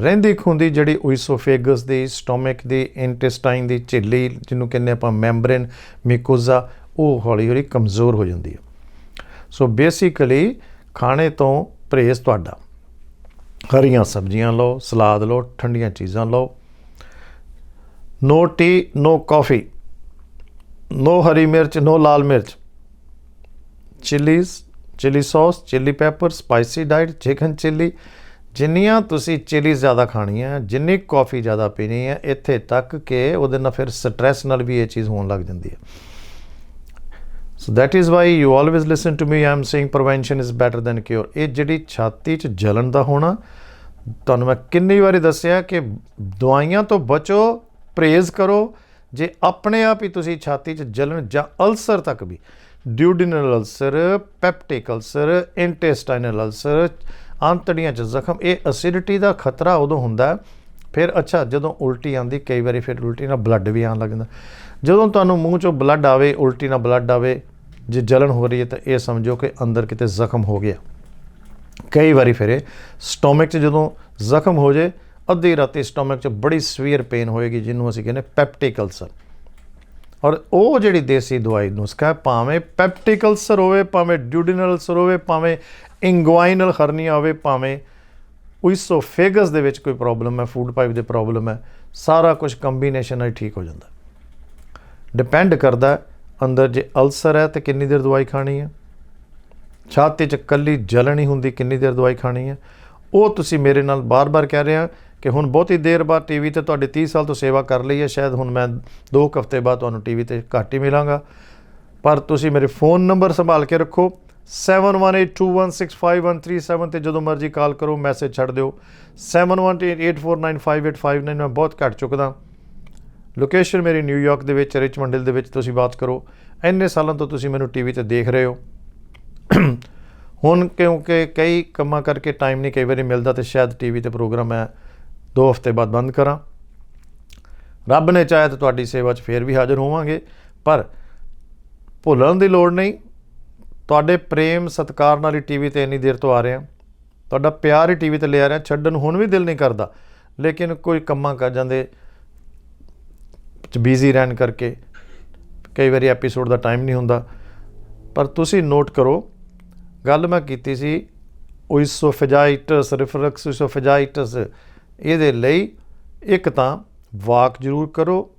ਰਹਿੰਦੀ ਖੁੰਦੀ ਜਿਹੜੀ ਓਈਸੋਫੇਗਸ ਦੀ, ਸਟੋਮਕ ਦੀ, ਇੰਟੈਸਟਾਈਨ ਦੀ, ਝਿੱਲੀ, ਜਿਹਨੂੰ ਕਹਿੰਦੇ ਆਪਾਂ ਮੈਂਬਰੇਨ ਮਿਕੋਜ਼ਾ, ਉਹ ਹੌਲੀ ਹੌਲੀ ਕਮਜ਼ੋਰ ਹੋ ਜਾਂਦੀ ਹੈ। ਸੋ ਬੇਸਿਕਲੀ ਖਾਣੇ ਤੋਂ ਪਰਹੇਜ਼ ਤੁਹਾਡਾ। ਹਰੀਆਂ ਸਬਜ਼ੀਆਂ ਲਓ, ਸਲਾਦ ਲਓ, ਠੰਡੀਆਂ ਚੀਜ਼ਾਂ ਲਓ। ਨੋ ਟੀ ਨੋ ਕਾਫੀ ਨੋ ਹਰੀ ਮਿਰਚ ਨੋ ਲਾਲ ਮਿਰਚ। Chillies chilli sauce chilli pepper spicy diet chicken chilli ਜਿੰਨੀਆਂ ਤੁਸੀਂ ਚਿਲੀ ਜ਼ਿਆਦਾ ਖਾਣੀ ਹੈ ਜਿੰਨੀ ਕਾਫੀ ਜ਼ਿਆਦਾ ਪੀਣੀ ਹੈ, ਇੱਥੇ ਤੱਕ ਕਿ ਉਹਦੇ ਨਾਲ ਫਿਰ ਸਟ੍ਰੈਸ ਨਾਲ ਵੀ ਇਹ ਚੀਜ਼ ਹੋਣ ਲੱਗ ਜਾਂਦੀ ਹੈ। So that is why you always listen to me i am saying prevention is better than cure. ਇਹ ਜਿਹੜੀ ਛਾਤੀ 'ਚ ਜਲਣ ਦਾ ਹੋਣਾ, ਤੁਹਾਨੂੰ ਮੈਂ ਕਿੰਨੀ ਵਾਰੀ ਦੱਸਿਆ ਕਿ ਦਵਾਈਆਂ ਤੋਂ ਬਚੋ ਪਰਹੇਜ਼ ਕਰੋ। ਜੇ ਆਪਣੇ ਆਪ ਹੀ ਤੁਸੀਂ ਛਾਤੀ 'ਚ ਜਲਣ ਜਾਂ ਅਲਸਰ ਤੱਕ ਵੀ, duodenal ulcer, peptic ulcer, intestinal ulcer, ਆਂਤੜੀਆਂ 'ਚ ਜ਼ਖਮ, ਇਹ ਐਸਿਡਿਟੀ ਦਾ ਖਤਰਾ ਉਦੋਂ ਹੁੰਦਾ ਫਿਰ ਅੱਛਾ, ਜਦੋਂ ਉਲਟੀ ਆਉਂਦੀ, ਕਈ ਵਾਰੀ ਫਿਰ ਉਲਟੀ ਨਾਲ ਬਲੱਡ ਵੀ ਆਉਣ ਲੱਗਦਾ ਜਦੋਂ ਤੁਹਾਨੂੰ ਮੂੰਹ 'ਚੋਂ ਬਲੱਡ ਆਵੇ ਉਲਟੀ ਨਾਲ ਬਲੱਡ ਆਵੇ ਜੇ ਜਲਨ ਹੋ ਰਹੀ ਹੈ ਤਾਂ ਇਹ ਸਮਝੋ ਕਿ ਅੰਦਰ ਕਿਤੇ ਜ਼ਖਮ ਹੋ ਗਿਆ। ਕਈ ਵਾਰੀ ਫਿਰ ਇਹ ਸਟੋਮਕ 'ਚ ਜਦੋਂ ਜ਼ਖਮ ਹੋ ਜੇ ਅੱਧੀ ਰਾਤੀ ਸਟੋਮਕ 'ਚ ਬੜੀ ਸਵੀਅਰ ਪੇਨ ਹੋਏਗੀ ਜਿਹਨੂੰ ਅਸੀਂ ਕਹਿੰਦੇ ਪੈਪਟਿਕ ਅਲਸਰ ਔਰ ਉਹ ਜਿਹੜੀ ਦੇਸੀ ਦਵਾਈ ਨੁਸਖਾ ਹੈ, ਭਾਵੇਂ ਪੈਪਟਿਕ ਅਲਸਰ ਹੋਵੇ ਭਾਵੇਂ ਡਿਊਡਿਨਲ ਅਲਸਰ ਹੋਵੇ ਭਾਵੇਂ ਇੰਗਵਾਈਨਲ ਹਰਨੀਆ ਹੋਵੇ ਭਾਵੇਂ ਓਈਸੋਫੇਗਸ ਦੇ ਵਿੱਚ ਕੋਈ ਪ੍ਰੋਬਲਮ ਹੈ ਫੂਡ ਪਾਈਪ ਦੇ ਪ੍ਰੋਬਲਮ ਹੈ ਸਾਰਾ ਕੁਝ ਕੰਬੀਨੇਸ਼ਨ ਨਾਲ ਹੀ ਠੀਕ ਹੋ ਜਾਂਦਾ। ਡਿਪੈਂਡ ਕਰਦਾ ਅੰਦਰ ਜੇ ਅਲਸਰ ਹੈ ਤੇ ਕਿੰਨੀ ਦੇਰ ਦਵਾਈ ਖਾਣੀ ਹੈ। ਛਾਤੀ 'ਚ ਕੱਲੀ ਜਲਨ ਹੀ ਹੁੰਦੀ, ਕਿੰਨੀ ਦੇਰ ਦਵਾਈ ਖਾਣੀ ਹੈ। ਉਹ ਤੁਸੀਂ ਮੇਰੇ ਨਾਲ ਬਾਰ-ਬਾਰ ਕਹਿ ਰਹੇ ਆ ਕਿ ਹੁਣ ਬਹੁਤੀ ਦੇਰ ਬਾਅਦ ਟੀਵੀ ਤੇ ਤੁਹਾਡੇ 30 ਸਾਲ ਤੋਂ ਸੇਵਾ ਕਰ ਲਈ ਹੈ, ਸ਼ਾਇਦ ਹੁਣ ਮੈਂ 2 ਹਫ਼ਤੇ ਬਾਅਦ ਤੁਹਾਨੂੰ ਟੀਵੀ ਤੇ ਘੱਟ ਹੀ ਮਿਲਾਂਗਾ। ਪਰ ਤੁਸੀਂ ਮੇਰੇ ਫੋਨ ਨੰਬਰ ਸੰਭਾਲ ਕੇ ਰੱਖੋ। 7182165137 ਤੇ ਜਦੋਂ ਮਰਜ਼ੀ ਕਾਲ ਕਰੋ ਮੈਸੇਜ ਛੱਡ ਦਿਓ। 7188495859 ਮੈਂ ਬਹੁਤ ਘੱਟ ਚੁੱਕਦਾ। ਲੋਕੇਸ਼ਨ ਮੇਰੀ ਨਿਊਯਾਰਕ ਦੇ ਵਿੱਚ ਰਿਚਮੰਡ ਹਿੱਲ ਦੇ ਵਿੱਚ ਤੁਸੀਂ ਬਾਤ ਕਰੋ। ਇੰਨੇ ਸਾਲਾਂ ਤੋਂ ਤੁਸੀਂ ਮੈਨੂੰ ਟੀਵੀ ਤੇ ਦੇਖ ਰਹੇ ਹੋ। ਹੁਣ ਕਿਉਂਕਿ ਕਈ ਕੰਮਾਂ ਕਰਕੇ ਟਾਈਮ ਨਹੀਂ ਕਈ ਵਾਰੀ ਮਿਲਦਾ ਤੇ ਸ਼ਾਇਦ ਟੀਵੀ ਤੇ ਪ੍ਰੋਗਰਾਮ ਮੈਂ 2 ਹਫ਼ਤੇ ਬਾਅਦ ਬੰਦ ਕਰਾਂ। ਰੱਬ ਨੇ ਚਾਹਿਆ ਤਾਂ ਤੁਹਾਡੀ ਸੇਵਾ 'ਚ ਫੇਰ ਵੀ ਹਾਜ਼ਰ ਹੋਵਾਂਗੇ, ਪਰ ਭੁੱਲਣ ਦੀ ਲੋੜ ਨਹੀਂ। ਤੁਹਾਡੇ ਪ੍ਰੇਮ ਸਤਿਕਾਰ ਨਾਲ ਹੀ ਟੀਵੀ ਤੇ ਇੰਨੀ ਦੇਰ ਤੋਂ ਆ ਰਹੇ ਹਾਂ। ਤੁਹਾਡਾ ਪਿਆਰ ਹੀ ਟੀਵੀ ਤੇ ਲੈ ਆ ਰਿਹਾ, ਛੱਡਣ ਹੁਣ ਵੀ ਦਿਲ ਨਹੀਂ ਕਰਦਾ। ਲੇਕਿਨ ਕੋਈ ਕੰਮਾਂ ਕਰ ਜਾਂਦੇ ਚ ਬਿਜ਼ੀ ਰਹਿਣ ਕਰਕੇ ਕਈ ਵਾਰੀ ਐਪੀਸੋਡ ਦਾ ਟਾਈਮ ਨਹੀਂ ਹੁੰਦਾ। ਪਰ ਤੁਸੀਂ ਨੋਟ ਕਰੋ, ਗੱਲ ਮੈਂ ਕੀਤੀ ਸੀ ਓਇਸੋਫੇਜਾਈਟਸ ਰਿਫਲਕਸ ਓਇਸੋਫੇਜਾਈਟਸ ਇਹਦੇ ਲਈ ਇੱਕ ਤਾਂ ਵਾਕ ਜ਼ਰੂਰ ਕਰੋ,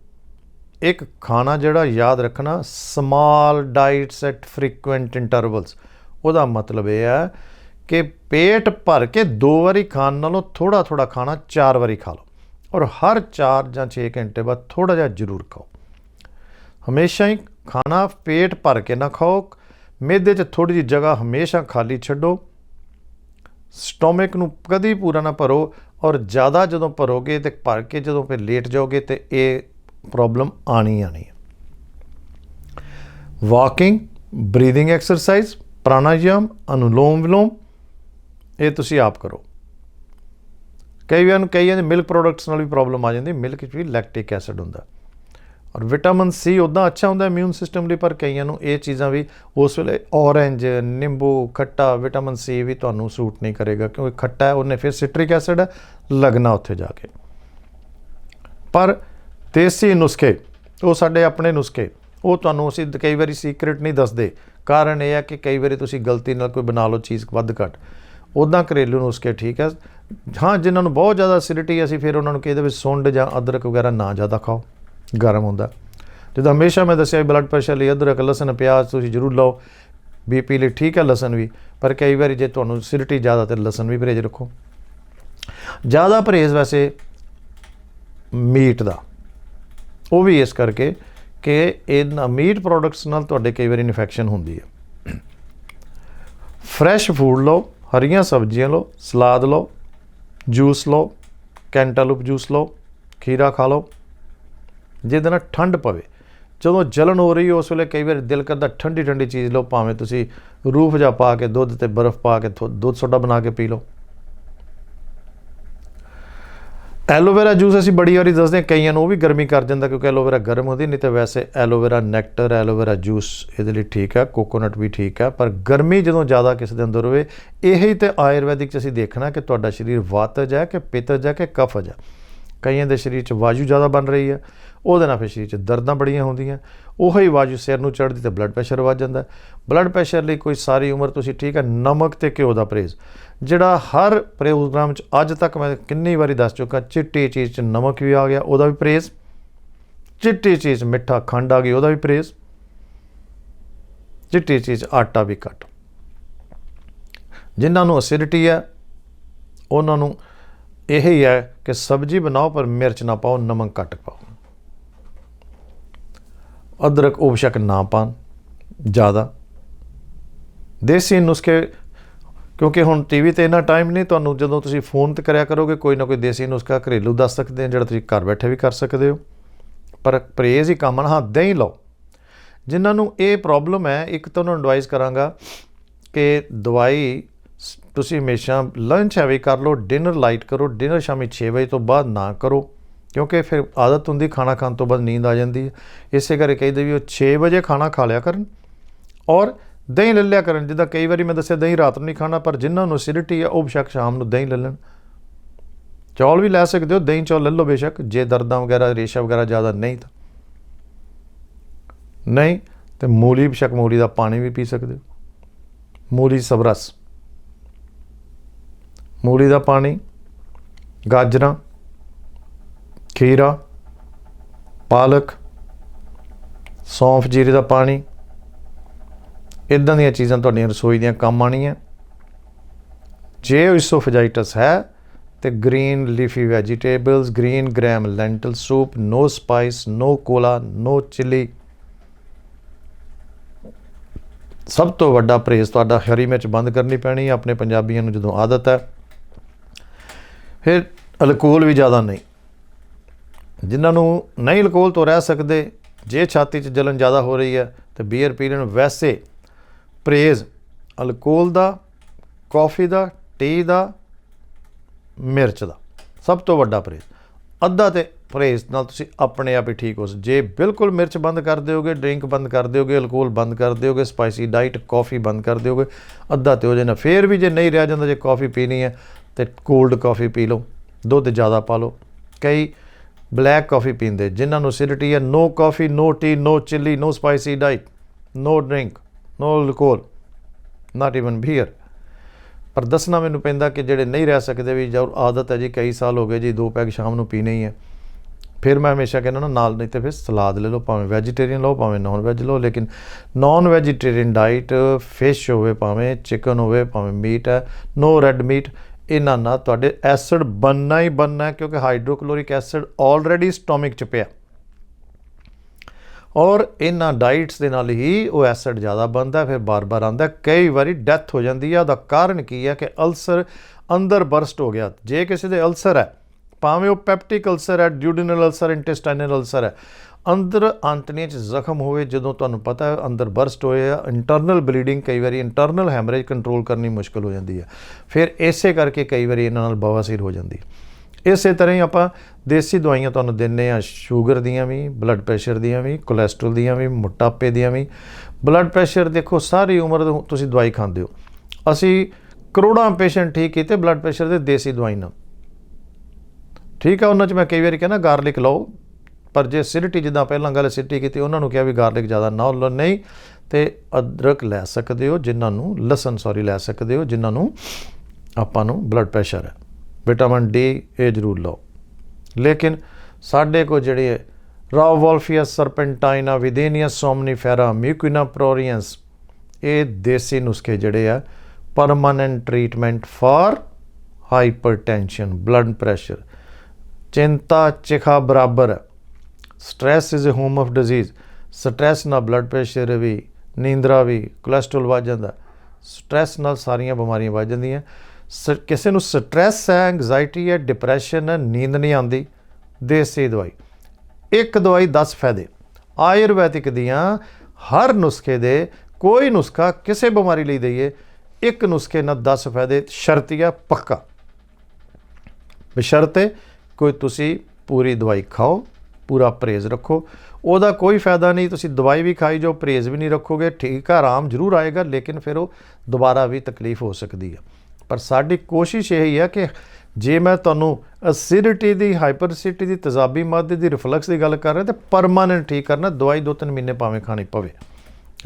ਇੱਕ ਖਾਣਾ ਜਿਹੜਾ ਯਾਦ ਰੱਖਣਾ small diets at frequent intervals ਉਹਦਾ ਮਤਲਬ ਇਹ ਹੈ ਕਿ ਪੇਟ ਭਰ ਕੇ ਦੋ ਵਾਰੀ ਖਾਣ ਨਾਲੋਂ ਥੋੜਾ ਥੋੜਾ ਖਾਣਾ ਚਾਰ ਵਾਰੀ ਖਾ ਲਓ। ਔਰ ਹਰ 4 ਜਾਂ 6 ਘੰਟੇ ਬਾਅਦ ਥੋੜਾ ਜਿਹਾ ਜ਼ਰੂਰ ਖਾਓ। ਹਮੇਸ਼ਾ ਹੀ ਖਾਣਾ ਪੇਟ ਭਰ ਕੇ ਨਾ ਖਾਓ। ਮਿਹਦੇ 'ਚ ਥੋੜੀ ਜਿਹੀ ਜਗ੍ਹਾ ਹਮੇਸ਼ਾ ਖਾਲੀ ਛੱਡੋ। ਸਟੋਮਕ ਨੂੰ ਕਦੀ ਪੂਰਾ ਨਾ ਭਰੋ ਔਰ ਜ਼ਿਆਦਾ ਜਦੋਂ ਭਰੋਗੇ ਤੇ ਭਰ ਕੇ ਜਦੋਂ ਫਿਰ ਲੇਟ ਜਾਓਗੇ ਤੇ ਇਹ ਪ੍ਰੋਬਲਮ ਆਣੀ ਆਣੀ ਹੈ। Walking, breathing exercise, pranayama Anulom Vilom ਇਹ ਤੁਸੀਂ ਆਪ ਕਰੋ। ਕਈ ਵਾਰ ਕਈਆਂ ਦੇ ਮਿਲਕ ਪ੍ਰੋਡਕਟਸ ਨਾਲ ਵੀ ਪ੍ਰੋਬਲਮ ਆ ਜਾਂਦੀ ਮਿਲਕ ਵਿੱਚ ਵੀ ਲੈਕਟਿਕ ਐਸਿਡ ਹੁੰਦਾ। ਔਰ ਵਿਟਾਮਿਨ ਸੀ ਉਦਾਂ ਅੱਛਾ ਹੁੰਦਾ ਇਮਿਊਨ ਸਿਸਟਮ ਲਈ, ਪਰ ਕਈਆਂ ਨੂੰ ਇਹ ਚੀਜ਼ਾਂ ਵੀ ਉਸ ਵੇਲੇ ਔਰੇਂਜ ਨਿੰਬੂ, ਖੱਟਾ ਵਿਟਾਮਿਨ ਸੀ ਵੀ ਤੁਹਾਨੂੰ ਸੂਟ ਨਹੀਂ ਕਰੇਗਾ, ਕਿਉਂਕਿ ਖੱਟਾ ਹੈ, ਉਹਨੇ ਫਿਰ ਸਿਟ੍ਰਿਕ ਐਸਿਡ ਲੱਗਣਾ ਉੱਥੇ ਜਾ ਕੇ। ਪਰ ਦੇਸੀ ਨੁਸਖੇ, ਉਹ ਸਾਡੇ ਆਪਣੇ ਨੁਸਖੇ, ਉਹ ਤੁਹਾਨੂੰ ਅਸੀਂ ਕਈ ਵਾਰੀ ਸੀਕ੍ਰੀਟ ਨਹੀਂ ਦੱਸਦੇ। ਕਾਰਨ ਇਹ ਹੈ ਕਿ ਕਈ ਵਾਰੀ ਤੁਸੀਂ ਗਲਤੀ ਨਾਲ ਕੋਈ ਬਣਾ ਲਓ ਚੀਜ਼ ਵੱਧ ਘੱਟ। ਉਦਾਂ ਘਰੇਲੂ ਨੁਸਖੇ ਠੀਕ ਹੈ ਹਾਂ, ਜਿਨ੍ਹਾਂ ਨੂੰ ਬਹੁਤ ਜ਼ਿਆਦਾ ਐਸਿਡਿਟੀ ਅਸੀਂ ਫਿਰ ਉਹਨਾਂ ਨੂੰ ਕਿ ਇਹਦੇ ਵਿੱਚ ਸੁੰਡ ਜਾਂ ਅਦਰਕ ਵਗੈਰਾ ਨਾ ਜ਼ਿਆਦਾ ਖਾਓ, ਗਰਮ ਹੁੰਦਾ। ਜਦੋਂ ਹਮੇਸ਼ਾ ਮੈਂ ਦੱਸਿਆ ਬਲੱਡ ਪ੍ਰੈਸ਼ਰ ਲਈ ਅਦਰਕ, ਲਸਣ, ਪਿਆਜ਼ ਤੁਸੀਂ ਜ਼ਰੂਰ ਲਓ ਬੀਪੀ ਲਈ ਠੀਕ ਹੈ ਲਸਣ ਵੀ, ਪਰ ਕਈ ਵਾਰੀ ਜੇ ਤੁਹਾਨੂੰ ਐਸਿਡਿਟੀ ਜ਼ਿਆਦਾ ਤੇ ਲਸਣ ਵੀ ਪਰਹੇਜ਼ ਰੱਖੋ। ਜ਼ਿਆਦਾ ਪਰਹੇਜ਼ ਵੈਸੇ ਮੀਟ ਦਾ। ਉਹ ਵੀ ਇਸ ਕਰਕੇ ਕਿ ਇਹਨਾਂ ਮੀਟ ਪ੍ਰੋਡਕਟਸ ਨਾਲ ਤੁਹਾਡੇ ਕਈ ਵਾਰੀ ਇਨਫੈਕਸ਼ਨ ਹੁੰਦੀ ਹੈ। ਫਰੈਸ਼ ਫੂਡ ਲਓ, ਹਰੀਆਂ ਸਬਜ਼ੀਆਂ ਲਓ, ਸਲਾਦ ਲਓ ਜੂਸ ਲਓ, ਕੈਂਟਾਲੂਪ ਜੂਸ ਲਓ, ਖੀਰਾ ਖਾ ਲਓ। ਜਿਹਦੇ ਨਾਲ ਠੰਡ ਪਵੇ। ਜਦੋਂ ਜਲਨ ਹੋ ਰਹੀ, ਉਸ ਵੇਲੇ ਕਈ ਵਾਰ ਦਿਲ ਕਰਦਾ ਠੰਡੀ ਠੰਡੀ ਚੀਜ਼ ਲਓ, ਭਾਵੇਂ ਤੁਸੀਂ ਰੂਹ ਜਾ ਪਾ ਕੇ ਦੁੱਧ ਤੇ ਬਰਫ਼ ਪਾ ਕੇ ਥੋ- ਦੁੱਧ ਸੋਡਾ ਬਣਾ ਕੇ ਪੀ ਲਓ। ਐਲੋਵੇਰਾ ਜੂਸ ਅਸੀਂ ਬੜੀ ਵਾਰੀ ਦੱਸਦੇ ਹਾਂ, ਕਈਆਂ ਨੂੰ ਉਹ ਵੀ ਗਰਮੀ ਕਰ ਜਾਂਦਾ ਕਿਉਂਕਿ ਐਲੋਵੇਰਾ ਗਰਮ ਹੁੰਦੀ, ਨਹੀਂ ਤੇ ਵੈਸੇ ਐਲੋਵੇਰਾ ਨੈਕਟਰ, ਐਲੋਵੇਰਾ ਜੂਸ ਇਹਦੇ ਲਈ ਠੀਕ ਆ, ਕੋਕੋਨਟ ਵੀ ਠੀਕ ਆ, ਪਰ ਗਰਮੀ ਜਦੋਂ ਜ਼ਿਆਦਾ ਕਿਸੇ ਦੇ ਅੰਦਰ ਹੋਵੇ, ਇਹੀ ਤੇ ਆਯੁਰਵੈਦਿਕ ਚ ਅਸੀਂ ਦੇਖਣਾ ਕਿ ਤੁਹਾਡਾ ਸਰੀਰ ਵਾਤਜ ਹੈ ਕਿ ਪਿਤਜ ਹੈ ਕਿ ਕਫਜ ਹੈ ਕਈਆਂ ਦੇ ਸਰੀਰ 'ਚ ਵਾਯੂ ਜ਼ਿਆਦਾ ਬਣ ਰਹੀ ਹੈ ਉਹਦੇ ਨਾਲ ਫਿਰ ਸਰੀਰ 'ਚ ਦਰਦਾਂ ਬੜੀਆਂ ਹੁੰਦੀਆਂ ਉਹੀ ਵਾਜੂ ਸਿਰ ਨੂੰ ਚੜ੍ਹਦੀ ਤੇ ਬਲੱਡ ਪ੍ਰੈਸ਼ਰ ਵੱਧ ਜਾਂਦਾ ਬਲੱਡ ਪ੍ਰੈਸ਼ਰ ਲਈ ਕੋਈ ਸਾਰੀ ਉਮਰ ਤੁਸੀਂ ਠੀਕ ਹੈ, ਨਮਕ ਤੇ ਘਿਓ ਦਾ ਪਰਹੇਜ਼। ਜਿਹੜਾ ਹਰ ਪ੍ਰੋਗਰਾਮ 'ਚ ਅੱਜ ਤੱਕ ਮੈਂ ਕਿੰਨੀ ਵਾਰੀ ਦੱਸ ਚੁੱਕਾ, ਚਿੱਟੀ ਚੀਜ਼ 'ਚ ਨਮਕ ਵੀ ਆ ਗਿਆ, ਉਹਦਾ ਵੀ ਪਰਹੇਜ਼। ਚਿੱਟੀ ਚੀਜ਼ 'ਚ ਮਿੱਠਾ ਖੰਡ ਆ ਗਈ, ਉਹਦਾ ਵੀ ਪਰਹੇਜ਼। ਚਿੱਟੀ ਚੀਜ਼ 'ਚ ਆਟਾ ਵੀ ਘੱਟ। ਜਿਨ੍ਹਾਂ ਨੂੰ ਐਸਿਡਿਟੀ ਹੈ, ਉਹਨਾਂ ਨੂੰ ਇਹ ਹੀ ਹੈ ਕਿ ਸਬਜ਼ੀ ਬਣਾਓ ਪਰ ਮਿਰਚ ਨਾ ਪਾਓ, ਨਮਕ ਘੱਟ ਪਾਓ। ਅਦਰਕ ਉਹ ਨਾ ਪਾਣ, ਜ਼ਿਆਦਾ। ਦੇਸੀ ਨੁਸਖੇ, ਕਿਉਂਕਿ ਹੁਣ ਟੀਵੀ ਤੇ ਇੰਨਾ ਟਾਈਮ ਨਹੀਂ, ਤੁਹਾਨੂੰ ਜਦੋਂ ਤੁਸੀਂ ਫੋਨ ਤੇ ਕਰਿਆ ਕਰੋਗੇ, ਕੋਈ ਨਾ ਕੋਈ ਦੇਸੀ ਨੁਸਖਾ ਘਰੇਲੂ ਦੱਸ ਸਕਦੇ ਆ, ਜਿਹੜਾ ਤੁਸੀਂ ਘਰ ਬੈਠੇ ਵੀ ਕਰ ਸਕਦੇ ਹੋ। ਪਰ ਪ੍ਰੇਜ਼ ਹੀ ਕੰਮ ਆ ਨਾ, ਹਾਂ, ਦਹੀਂ ਲਓ। ਜਿਨ੍ਹਾਂ ਨੂੰ ਇਹ ਪ੍ਰੋਬਲਮ ਹੈ, ਇੱਕ ਤਾਂ ਉਹਨਾਂ ਨੂੰ ਐਡਵਾਈਸ ਕਰਾਂਗਾ ਕਿ ਦਵਾਈ ਸ- ਤੁਸੀਂ ਹਮੇਸ਼ਾ ਲੰਚ ਹੈਵੀ ਕਰ ਲਓ ਡਿਨਰ ਲਾਈਟ ਕਰੋ ਡਿਨਰ ਸ਼ਾਮੀ 6 ਵਜੇ ਤੋਂ ਬਾਅਦ ਨਾ ਕਰੋ। ਕਿਉਂਕਿ ਫਿਰ ਆਦਤ ਹੁੰਦੀ ਖਾਣਾ ਖਾਣ ਤੋਂ ਬਾਅਦ ਨੀਂਦ ਆ ਜਾਂਦੀ ਹੈ। ਇਸੇ ਕਰਕੇ ਕਹਿੰਦੇ ਵੀ ਉਹ 6 ਵਜੇ ਖਾਣਾ ਖਾ ਲਿਆ ਕਰਨ ਔਰ ਦਹੀਂ ਲੈ ਲਿਆ ਕਰਨ। ਜਿੱਦਾਂ ਕਈ ਵਾਰੀ ਮੈਂ ਦੱਸਿਆ, ਦਹੀਂ ਰਾਤ ਨੂੰ ਨਹੀਂ ਖਾਣਾ, ਪਰ ਜਿਨ੍ਹਾਂ ਨੂੰ ਐਸਿਡਿਟੀ ਹੈ ਉਹ ਬੇਸ਼ੱਕ ਸ਼ਾਮ ਨੂੰ ਦਹੀਂ ਲੈ ਲੈਣ। ਚੌਲ ਵੀ ਲੈ ਸਕਦੇ ਹੋ, ਦਹੀਂ ਚੌਲ ਲੈ ਲਓ ਬੇਸ਼ੱਕ, ਜੇ ਦਰਦਾਂ ਵਗੈਰਾ, ਰੇਸ਼ਾ ਵਗੈਰਾ ਜ਼ਿਆਦਾ ਨਹੀਂ ਤਾਂ। ਨਹੀਂ, ਤੇ ਮੂਲੀ ਬੇਸ਼ੱਕ ਮੂਲੀ ਦਾ ਪਾਣੀ ਵੀ ਪੀ ਸਕਦੇ ਹੋ। ਮੂਲੀ ਸਬਰਸ। ਮੂਲੀ ਦਾ ਪਾਣੀ, ਗਾਜਰਾਂ ਖੀਰਾ, ਪਾਲਕ, ਸੌਂਫ, ਜੀਰੇ ਦਾ ਪਾਣੀ। ਇਦਾਂ ਦੀਆਂ ਚੀਜ਼ਾਂ ਤੁਹਾਡੀਆਂ ਰਸੋਈ ਦੀਆਂ ਕੰਮ ਆਣੀਆਂ ਜੇ ਇਸੋਫੇਜਾਈਟਸ ਹੈ, ਤੇ green leafy vegetables, green gram lentil soup, no spice, no cola, no chilli. ਸਭ ਤੋਂ ਵੱਡਾ ਪ੍ਰੇਜ਼ ਤੁਹਾਡਾ ਹਰੀ ਮਿਰਚ ਬੰਦ ਕਰਨੀ ਪੈਣੀ, ਆਪਣੇ ਪੰਜਾਬੀਆਂ ਨੂੰ ਜਦੋਂ ਆਦਤ ਹੈ। ਫਿਰ ਅਲਕੋਹਲ ਵੀ ਜ਼ਿਆਦਾ ਨਹੀਂ। ਜਿਨ੍ਹਾਂ ਨੂੰ ਨਹੀਂ ਅਲਕੋਹਲ ਤੋਂ ਰਹਿ ਸਕਦੇ, ਜੇ ਛਾਤੀ 'ਚ ਜਲਨ ਜ਼ਿਆਦਾ ਹੋ ਰਹੀ ਹੈ, ਤੇ ਬੀਅਰ ਪੀ ਲੈਣ। ਵੈਸੇ ਪ੍ਰੇਜ਼ ਅਲਕੋਹਲ ਦਾ, ਕਾਫੀ ਦਾ, ਟੀ ਦਾ, ਮਿਰਚ ਦਾ ਸਭ ਤੋਂ ਵੱਡਾ ਪ੍ਰੇਜ਼ ਅੱਧਾ ਤੇ ਪਰਹੇਜ਼ ਨਾਲ ਤੁਸੀਂ ਆਪਣੇ ਆਪ ਹੀ ਠੀਕ ਹੋ ਜੇ ਬਿਲਕੁਲ ਮਿਰਚ ਬੰਦ ਕਰ ਦਿਓਗੇ, ਡਰਿੰਕ ਬੰਦ ਕਰ ਦਿਓਗੇ, ਅਲਕੋਹਲ ਬੰਦ ਕਰ ਦਿਓਗੇ, ਸਪਾਈਸੀ ਡਾਈਟ, ਕਾਫੀ ਬੰਦ ਕਰ ਦਿਓਗੇ, ਅੱਧਾ ਤੇ ਹੋ ਜਾਣਾ ਫੇਰ ਵੀ ਜੇ ਨਹੀਂ ਰਹਿ ਜਾਂਦਾ, ਜੇ ਕਾਫੀ ਪੀਣੀ ਹੈ, ਤੇ ਕੋਲਡ ਕਾਫੀ ਪੀ ਲਓ, ਦੁੱਧ ਜ਼ਿਆਦਾ ਪਾ ਲਓ। ਕਈ ਬਲੈਕ ਕਾਫੀ ਪੀਂਦੇ, ਜਿਨ੍ਹਾਂ ਨੂੰ ਐਸਿਡਿਟੀ ਹੈ no coffee no tea no chilli no spicy diet no drink no alcohol not even beer ਪਰ ਦੱਸਣਾ ਮੈਨੂੰ ਪੈਂਦਾ ਕਿ ਜਿਹੜੇ ਨਹੀਂ ਰਹਿ ਸਕਦੇ ਵੀ, ਜੋ ਆਦਤ ਹੈ ਜੀ, ਕਈ ਸਾਲ ਹੋ ਗਏ ਜੀ, ਦੋ ਪੈਗ ਸ਼ਾਮ ਨੂੰ ਪੀਣੇ ਹੀ ਹੈ। ਫਿਰ ਮੈਂ ਹਮੇਸ਼ਾ ਕਹਿੰਦਾ ਨਾ, ਨਾਲ ਨਹੀਂ ਤੇ ਫਿਰ ਸਲਾਦ ਲੈ ਲਓ, ਭਾਵੇਂ ਵੈਜੀਟੇਰੀਅਨ ਲਓ, ਭਾਵੇਂ ਨਾਨ ਵੈਜ ਲਓ, ਲੇਕਿਨ ਨਾਨ ਵੈਜੀਟੇਰੀਅਨ ਡਾਈਟ ਫਿਸ਼ ਹੋਵੇ ਭਾਵੇਂ ਚਿਕਨ ਹੋਵੇ, ਭਾਵੇਂ ਮੀਟ ਹੈ ਨੋ ਰੈੱਡ ਮੀਟ ਇਹਨਾਂ ਨਾਲ ਤੁਹਾਡੇ ਐਸਿਡ ਬਣਨਾ ਹੀ ਬਣਨਾ ਕਿਉਂਕਿ ਹਾਈਡਰੋਕਲੋਰਿਕ ਐਸਿਡ ਆਲਰੇਡੀ ਸਟੋਮਿਕ ਚ ਪਿਆ। ਔਰ ਇਹਨਾਂ ਡਾਈਟਸ ਦੇ ਨਾਲ ਹੀ ਉਹ ਐਸਿਡ ਜ਼ਿਆਦਾ ਬਣਦਾ, ਫਿਰ ਬਾਰ-ਬਾਰ ਆਉਂਦਾ, ਕਈ ਵਾਰੀ ਡੈਥ ਹੋ ਜਾਂਦੀ ਹੈ ਉਹਦਾ ਕਾਰਨ ਕੀ ਹੈ ਕਿ ਅਲਸਰ ਅੰਦਰ ਬਰਸਟ ਹੋ ਗਿਆ। ਜੇ ਕਿਸੇ ਦੇ ਅਲਸਰ ਹੈ, ਭਾਵੇਂ ਉਹ ਪੈਪਟਿਕ ਅਲਸਰ ਹੈ ਡਿਊਡਿਨਲ ਅਲਸਰ ਇੰਟੈਸਟਾਈਨਲ ਅਲਸਰ ਹੈ ਅੰਦਰ ਆਂਤੜੀਆਂ 'ਚ ਜ਼ਖਮ ਹੋਵੇ, ਜਦੋਂ ਤੁਹਾਨੂੰ ਪਤਾ ਹੈ ਅੰਦਰ ਬਰਸਟ ਹੋਏ ਆ ਇੰਟਰਨਲ ਬਲੀਡਿੰਗ ਕਈ ਵਾਰੀ ਇੰਟਰਨਲ ਹੈਮਰੇਜ ਕੰਟਰੋਲ ਕਰਨੀ ਮੁਸ਼ਕਲ ਹੋ ਜਾਂਦੀ ਹੈ। ਫਿਰ ਇਸੇ ਕਰਕੇ ਕਈ ਵਾਰੀ ਇਹਨਾਂ ਨਾਲ ਬਵਾਸੀਰ ਹੋ ਜਾਂਦੀ ਇਸੇ ਤਰ੍ਹਾਂ ਹੀ ਆਪਾਂ ਦੇਸੀ ਦਵਾਈਆਂ ਤੁਹਾਨੂੰ ਦਿੰਨੇ ਆ, ਸ਼ੂਗਰ ਦੀਆਂ ਵੀ ਬਲੱਡ ਪ੍ਰੈਸ਼ਰ ਦੀਆਂ ਵੀ ਕੋਲੇਸਟ੍ਰੋਲ ਦੀਆਂ ਵੀ, ਮੋਟਾਪੇ ਦੀਆਂ ਵੀ। ਬਲੱਡ ਪ੍ਰੈਸ਼ਰ ਦੇਖੋ, ਸਾਰੀ ਉਮਰ ਤੁਸੀਂ ਦਵਾਈ ਖਾਂਦੇ ਹੋ। ਅਸੀਂ ਕਰੋੜਾਂ ਪੇਸ਼ੈਂਟ ਠੀਕ ਕੀਤੇ ਬਲੱਡ ਪ੍ਰੈਸ਼ਰ ਦੇ ਦੇਸੀ ਦਵਾਈ ਨਾਲ। ਠੀਕ ਆ, ਉਹਨਾਂ 'ਚ ਮੈਂ ਕਈ ਵਾਰੀ ਕਹਿੰਦਾ ਗਾਰਲਿਕ ਲਓ। ਪਰ ਜੇ ਐਸਿਡਿਟੀ ਜਿੱਦਾਂ ਪਹਿਲਾਂ ਗੱਲ ਐਸਿਡਿਟੀ ਕੀਤੀ, ਉਹਨਾਂ ਨੂੰ ਕਿਹਾ ਵੀ ਗਾਰਲਿਕ ਜ਼ਿਆਦਾ ਨਾ ਲਓ, ਨਹੀਂ, ਤੇ ਅਦਰਕ ਲੈ ਸਕਦੇ ਹੋ, ਜਿਨ੍ਹਾਂ ਨੂੰ ਲਸਣ ਸੌਰੀ ਲੈ ਸਕਦੇ ਹੋ, ਜਿਨ੍ਹਾਂ ਨੂੰ ਆਪਾਂ ਨੂੰ ਬਲੱਡ ਪ੍ਰੈਸ਼ਰ ਹੈ। ਵਿਟਾਮਿਨ ਡੀ ਇਹ ਜ਼ਰੂਰ ਲਓ। ਲੇਕਿਨ ਸਾਡੇ ਕੋ ਜਿਹੜੇ ਰਾਵੋਲਫੀਅਸ ਸਰਪੈਂਟਾਈਨਾ ਵਿਦੇਨੀਆ ਸੋਮਨੀਫੈਰਾ ਮਿਊਕਿਨਾ ਪ੍ਰੋਰੀਅੰਸ ਇਹ ਦੇਸੀ ਨੁਸਖੇ ਜਿਹੜੇ ਆ permanent treatment for hypertension blood pressure ਚਿੰਤਾ, ਚਿਖਾ ਬਰਾਬਰ ਹੈ। Stress is a home of disease stress ਨਾਲ ਬਲੱਡ ਪ੍ਰੈਸ਼ਰ ਵੀ, ਨੀਂਦਰਾ ਵੀ ਕੋਲੇਸਟ੍ਰੋਲ ਵੱਧ ਜਾਂਦਾ। ਸਟ੍ਰੈਸ ਨਾਲ ਸਾਰੀਆਂ ਬਿਮਾਰੀਆਂ ਵੱਧ ਜਾਂਦੀਆਂ। ਸ- ਕਿਸੇ ਨੂੰ ਸਟ੍ਰੈਸ ਹੈ ਐਂਗਜ਼ਾਇਟੀ ਹੈ ਡਿਪਰੈਸ਼ਨ ਹੈ, ਨੀਂਦ ਨਹੀਂ ਆਉਂਦੀ, ਦੇਸੀ ਦਵਾਈ। ਇੱਕ ਦਵਾਈ 10 ਫਾਇਦੇ। ਆਯੁਰਵੈਦਿਕ ਦੀਆਂ ਹਰ ਨੁਸਖੇ ਦੇ ਕੋਈ ਨੁਸਖਾ ਕਿਸੇ ਬਿਮਾਰੀ ਲਈ ਦਈਏ, ਇੱਕ ਨੁਸਖੇ ਨਾਲ 10 ਫਾਇਦੇ ਸ਼ਰਤੀਆ ਪੱਕਾ। ਬਸ਼ਰਤੇ ਕੋਈ ਤੁਸੀਂ ਪੂਰੀ ਦਵਾਈ ਖਾਓ ਪੂਰਾ ਪਰਹੇਜ਼ ਰੱਖੋ। ਉਹਦਾ ਕੋਈ ਫਾਇਦਾ ਨਹੀਂ, ਤੁਸੀਂ ਦਵਾਈ ਵੀ ਖਾਈ ਜਾਓ, ਪਰਹੇਜ਼ ਵੀ ਨਹੀਂ ਰੱਖੋਗੇ, ਠੀਕ ਆ, ਆਰਾਮ ਜ਼ਰੂਰ ਆਏਗਾ, ਲੇਕਿਨ ਫਿਰ ਉਹ ਦੁਬਾਰਾ ਵੀ ਤਕਲੀਫ ਹੋ ਸਕਦੀ ਹੈ ਪਰ ਸਾਡੀ ਕੋਸ਼ਿਸ਼ ਇਹ ਹੀ ਹੈ ਕਿ ਜੇ ਮੈਂ ਤੁਹਾਨੂੰ ਐਸਿਡਿਟੀ ਦੀ ਹਾਈਪਰਸਿਟੀ ਦੀ, ਤਜ਼ਾਬੀ ਮਾਦੇ ਦੀ ਰਿਫਲਕਸ ਦੀ ਗੱਲ ਕਰ ਰਿਹਾ, ਤੇ ਪਰਮਾਨੈਂਟ ਠੀਕ ਕਰਨਾ, ਦਵਾਈ ਦੋ ਤਿੰਨ ਮਹੀਨੇ ਭਾਵੇਂ ਖਾਣੀ ਪਵੇ।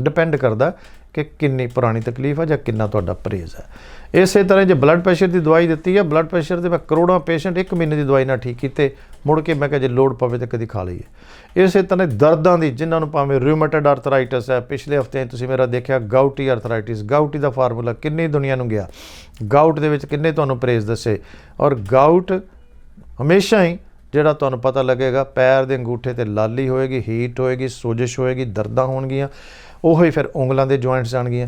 ਡਿਪੈਂਡ ਕਰਦਾ ਕਿ ਕਿੰਨੀ ਪੁਰਾਣੀ ਤਕਲੀਫ ਹੈ ਜਾਂ ਕਿੰਨਾ ਤੁਹਾਡਾ ਪਰਹੇਜ਼ ਹੈ ਇਸੇ ਤਰ੍ਹਾਂ ਜੇ ਬਲੱਡ ਪ੍ਰੈਸ਼ਰ ਦੀ ਦਵਾਈ ਦਿੱਤੀ ਹੈ ਬਲੱਡ ਪ੍ਰੈਸ਼ਰ ਦੇ ਮੈਂ ਕਰੋੜਾਂ ਪੇਸ਼ੈਂਟ ਇੱਕ ਮਹੀਨੇ ਦੀ ਦਵਾਈ ਨਾਲ ਠੀਕ ਕੀਤੇ ਮੁੜ ਕੇ ਮੈਂ ਕਿਹਾ ਜੇ ਲੋੜ ਪਵੇ ਤਾਂ ਕਦੀ ਖਾ ਲਈਏ। ਇਸੇ ਤਰ੍ਹਾਂ ਹੀ ਦਰਦਾਂ ਦੀ, ਜਿਨ੍ਹਾਂ ਨੂੰ ਭਾਵੇਂ ਰਿਊਮੇਟਡ ਆਰਥਰਾਈਟਸ ਹੈ, ਪਿਛਲੇ ਹਫ਼ਤੇ ਤੁਸੀਂ ਮੇਰਾ ਦੇਖਿਆ ਗਾਊਟੀ ਆਰਥਰਾਈਟਿਸ ਗਾਊਟੀ ਦਾ ਫਾਰਮੂਲਾ ਕਿੰਨੀ ਦੁਨੀਆ ਨੂੰ ਗਿਆ। ਗਾਊਟ ਦੇ ਵਿੱਚ ਕਿੰਨੇ ਤੁਹਾਨੂੰ ਪਰਹੇਜ਼ ਦੱਸੇ। ਔਰ ਗਾਊਟ ਹਮੇਸ਼ਾ ਹੀ ਜਿਹੜਾ ਤੁਹਾਨੂੰ ਪਤਾ ਲੱਗੇਗਾ, ਪੈਰ ਦੇ ਅੰਗੂਠੇ ਤੇ ਲਾਲੀ ਹੋਏਗੀ ਹੀਟ ਹੋਏਗੀ, ਸੋਜਿਸ਼ ਹੋਏਗੀ, ਦਰਦਾਂ ਹੋਣਗੀਆਂ। ਉਹ ਹੀ ਫਿਰ ਉਂਗਲਾਂ ਦੇ ਜੁਆਇੰਟਸ ਜਾਣਗੀਆਂ।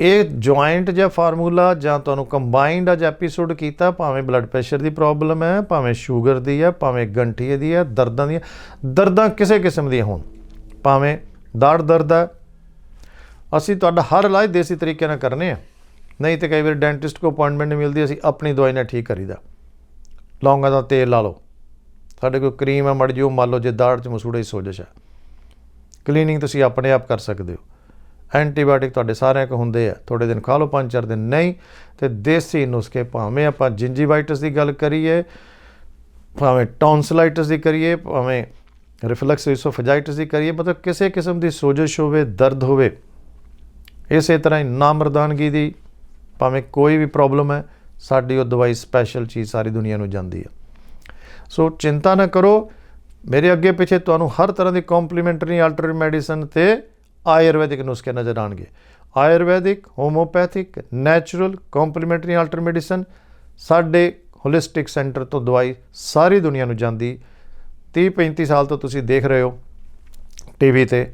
ਇਹ ਜੁਆਇੰਟ ਜਾਂ ਫਾਰਮੂਲਾ ਜਾਂ ਤੁਹਾਨੂੰ ਕੰਬਾਈਨਡ ਅੱਜ ਐਪੀਸੋਡ ਕੀਤਾ, ਭਾਵੇਂ ਬਲੱਡ ਪ੍ਰੈਸ਼ਰ ਦੀ ਪ੍ਰੋਬਲਮ ਹੈ, ਭਾਵੇਂ ਸ਼ੂਗਰ ਦੀ ਹੈ, ਭਾਵੇਂ ਗੰਠੀਏ ਦੀ ਹੈ, ਦਰਦਾਂ ਦੀ ਦਰਦਾਂ ਕਿਸੇ ਕਿਸਮ ਦੀਆਂ ਹੋਣ, ਭਾਵੇਂ ਦਾੜ ਦਰਦ ਹੈ। ਅਸੀਂ ਤੁਹਾਡਾ ਹਰ ਇਲਾਜ ਦੇਸੀ ਤਰੀਕੇ ਨਾਲ ਕਰਨੇ ਆ। ਨਹੀਂ ਤੇ ਕਈ ਵਾਰ ਡੈਂਟਿਸਟ ਕੋ ਅਪਾਇੰਟਮੈਂਟ ਨਹੀਂ ਮਿਲਦੀ, ਅਸੀਂ ਆਪਣੀ ਦਵਾਈ ਨਾਲ ਠੀਕ ਕਰੀਦਾ। ਲੌਂਗਾਂ ਦਾ ਤੇਲ ਲਾ ਲਓ। ਸਾਡੇ ਕੋਲ ਕਰੀਮ ਹੈ, ਮੜ ਜਿਓ ਮੰਨ ਲਓ ਜੇ ਦਾੜ 'ਚ ਮਸੂੜੇ ਦੀ ਸੋਜਸ਼ ਹੈ ਕਲੀਨਿੰਗ ਤੁਸੀਂ ਆਪਣੇ ਆਪ ਕਰ ਸਕਦੇ ਹੋ। ਐਂਟੀਬਾਇਓਟਿਕ ਤੁਹਾਡੇ ਸਾਰਿਆਂ ਕੋ ਹੁੰਦੇ ਆ। ਥੋੜੇ ਦਿਨ ਖਾ ਲਓ, ਪੰਜ ਚਾਰ ਦਿਨ ਨਹੀਂ, ਤੇ ਦੇਸੀ ਨੁਸਖੇ ਭਾਵੇਂ ਆਪਾਂ ਜਿੰਜੀਵਾਈਟਿਸ ਦੀ ਗੱਲ ਕਰੀਏ, ਭਾਵੇਂ ਟੌਨਸਲਾਈਟਿਸ ਦੀ ਕਰੀਏ, ਭਾਵੇਂ ਰਿਫਲਕਸ ਇਸੋਫੇਜਾਈਟਿਸ ਦੀ ਕਰੀਏ, ਮਤਲਬ ਕਿਸੇ ਕਿਸਮ ਦੀ ਸੋਜਸ਼ ਹੋਵੇ, ਦਰਦ ਹੋਵੇ, ਇਸੇ ਤਰ੍ਹਾਂ ਹੀ ਨਾਮਰਦਾਨਗੀ ਦੀ ਭਾਵੇਂ ਕੋਈ ਵੀ ਪ੍ਰੋਬਲਮ ਹੈ, ਸਾਡੀ ਉਹ ਦਵਾਈ ਸਪੈਸ਼ਲ ਚੀਜ਼ ਸਾਰੀ ਦੁਨੀਆ ਨੂੰ ਜਾਂਦੀ ਹੈ ਸੋ ਚਿੰਤਾ ਨਾ ਕਰੋ, ਮੇਰੇ ਅੱਗੇ ਪਿੱਛੇ ਤੁਹਾਨੂੰ ਹਰ ਤਰ੍ਹਾਂ ਦੀ ਕੰਪਲੀਮੈਂਟਰੀ ਆਲਟਰਨੇਟਿਵ ਮੈਡੀਸਨ ਤੇ ਆਯੁਰਵੈਦਿਕ ਨੁਸਖੇ ਨਜ਼ਰ ਆਣਗੇ Ayurvedic homeopathic natural complementary alternative medicine ਸਾਡੇ ਹੋਲਿਸਟਿਕ ਸੈਂਟਰ ਤੋਂ ਦਵਾਈ ਸਾਰੀ ਦੁਨੀਆ ਨੂੰ ਜਾਂਦੀ। 30 35 ਸਾਲ ਤੋਂ ਤੁਸੀਂ ਦੇਖ ਰਹੇ ਹੋ ਟੀਵੀ ਤੇ।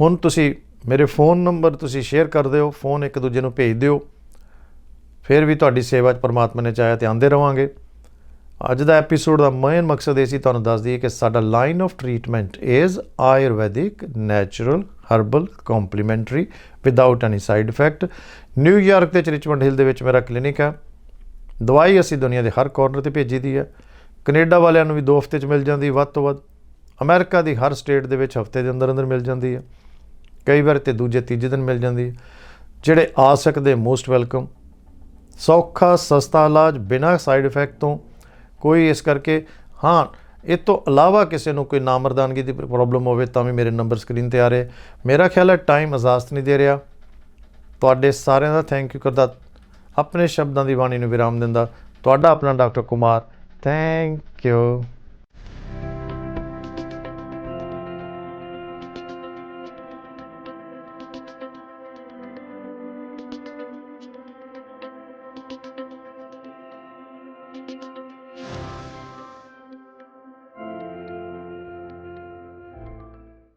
ਹੁਣ ਤੁਸੀਂ ਮੇਰੇ ਫੋਨ ਨੰਬਰ ਤੁਸੀਂ ਸ਼ੇਅਰ ਕਰ ਦਿਓ ਫੋਨ ਇੱਕ ਦੂਜੇ ਨੂੰ ਭੇਜ ਦਿਓ। ਫਿਰ ਵੀ ਤੁਹਾਡੀ ਸੇਵਾ 'ਚ ਪਰਮਾਤਮਾ ਨੇ ਚਾਹਿਆ ਤੇ ਆਂਦੇ ਰਵਾਂਗੇ। ਅੱਜ ਦਾ ਐਪੀਸੋਡ ਦਾ ਮੇਨ ਮਕਸਦ ਇਹ ਸੀ, ਤੁਹਾਨੂੰ ਦੱਸ ਦਈਏ ਕਿ ਸਾਡਾ line of treatment is Ayurvedic natural herbal complementary without any side effect New York ਦੇ ਚ ਰਿਚਮੰਡ ਹਿਲ ਦੇ ਵਿੱਚ ਮੇਰਾ ਕਲੀਨਿਕ ਹੈ। ਦਵਾਈ ਅਸੀਂ ਦੁਨੀਆ ਦੇ ਹਰ ਕਾਰਨਰ ਤੇ ਭੇਜੀ ਦੀ ਹੈ। ਕੈਨੇਡਾ ਵਾਲਿਆਂ ਨੂੰ ਵੀ 2 ਹਫ਼ਤੇ ਚ ਮਿਲ ਜਾਂਦੀ, ਵੱਧ ਤੋਂ ਵੱਧ। ਅਮਰੀਕਾ ਦੀ ਹਰ ਸਟੇਟ ਦੇ ਵਿੱਚ ਹਫ਼ਤੇ ਦੇ ਅੰਦਰ ਅੰਦਰ ਮਿਲ ਜਾਂਦੀ ਹੈ। ਕਈ ਵਾਰ ਤੇ ਦੂਜੇ, ਤੀਜੇ ਦਿਨ ਮਿਲ ਜਾਂਦੀ ਹੈ। ਜਿਹੜੇ ਆ ਸਕਦੇ ਮੋਸਟ ਵੈਲਕਮ ਸੌਖਾ, ਸਸਤਾ ਇਲਾਜ ਬਿਨਾਂ ਸਾਈਡ ਇਫੈਕਟ ਤੋਂ। ਕੋਈ ਇਸ ਕਰਕੇ, ਹਾਂ ਇਹ ਤੋਂ ਇਲਾਵਾ ਕਿਸੇ ਨੂੰ ਕੋਈ ਨਾਮਰਦਾਨਗੀ ਦੀ ਪ੍ਰੋਬਲਮ ਹੋਵੇ ਤਾਂ ਵੀ ਮੇਰੇ ਨੰਬਰ ਸਕਰੀਨ ਤੇ ਆ ਰਹੇ। ਮੇਰਾ ਖਿਆਲ ਹੈ ਟਾਈਮ ਇਜਾਜ਼ਤ ਨਹੀਂ ਦੇ ਰਿਹਾ। ਤੁਹਾਡੇ ਸਾਰਿਆਂ ਦਾ ਥੈਂਕ ਯੂ ਕਰਦਾ। ਆਪਣੇ ਸ਼ਬਦਾਂ ਦੀ ਬਾਣੀ ਨੂੰ ਵਿਰਾਮ ਦਿੰਦਾ। ਤੁਹਾਡਾ ਆਪਣਾ ਡਾਕਟਰ ਕੁਮਾਰ। Thank you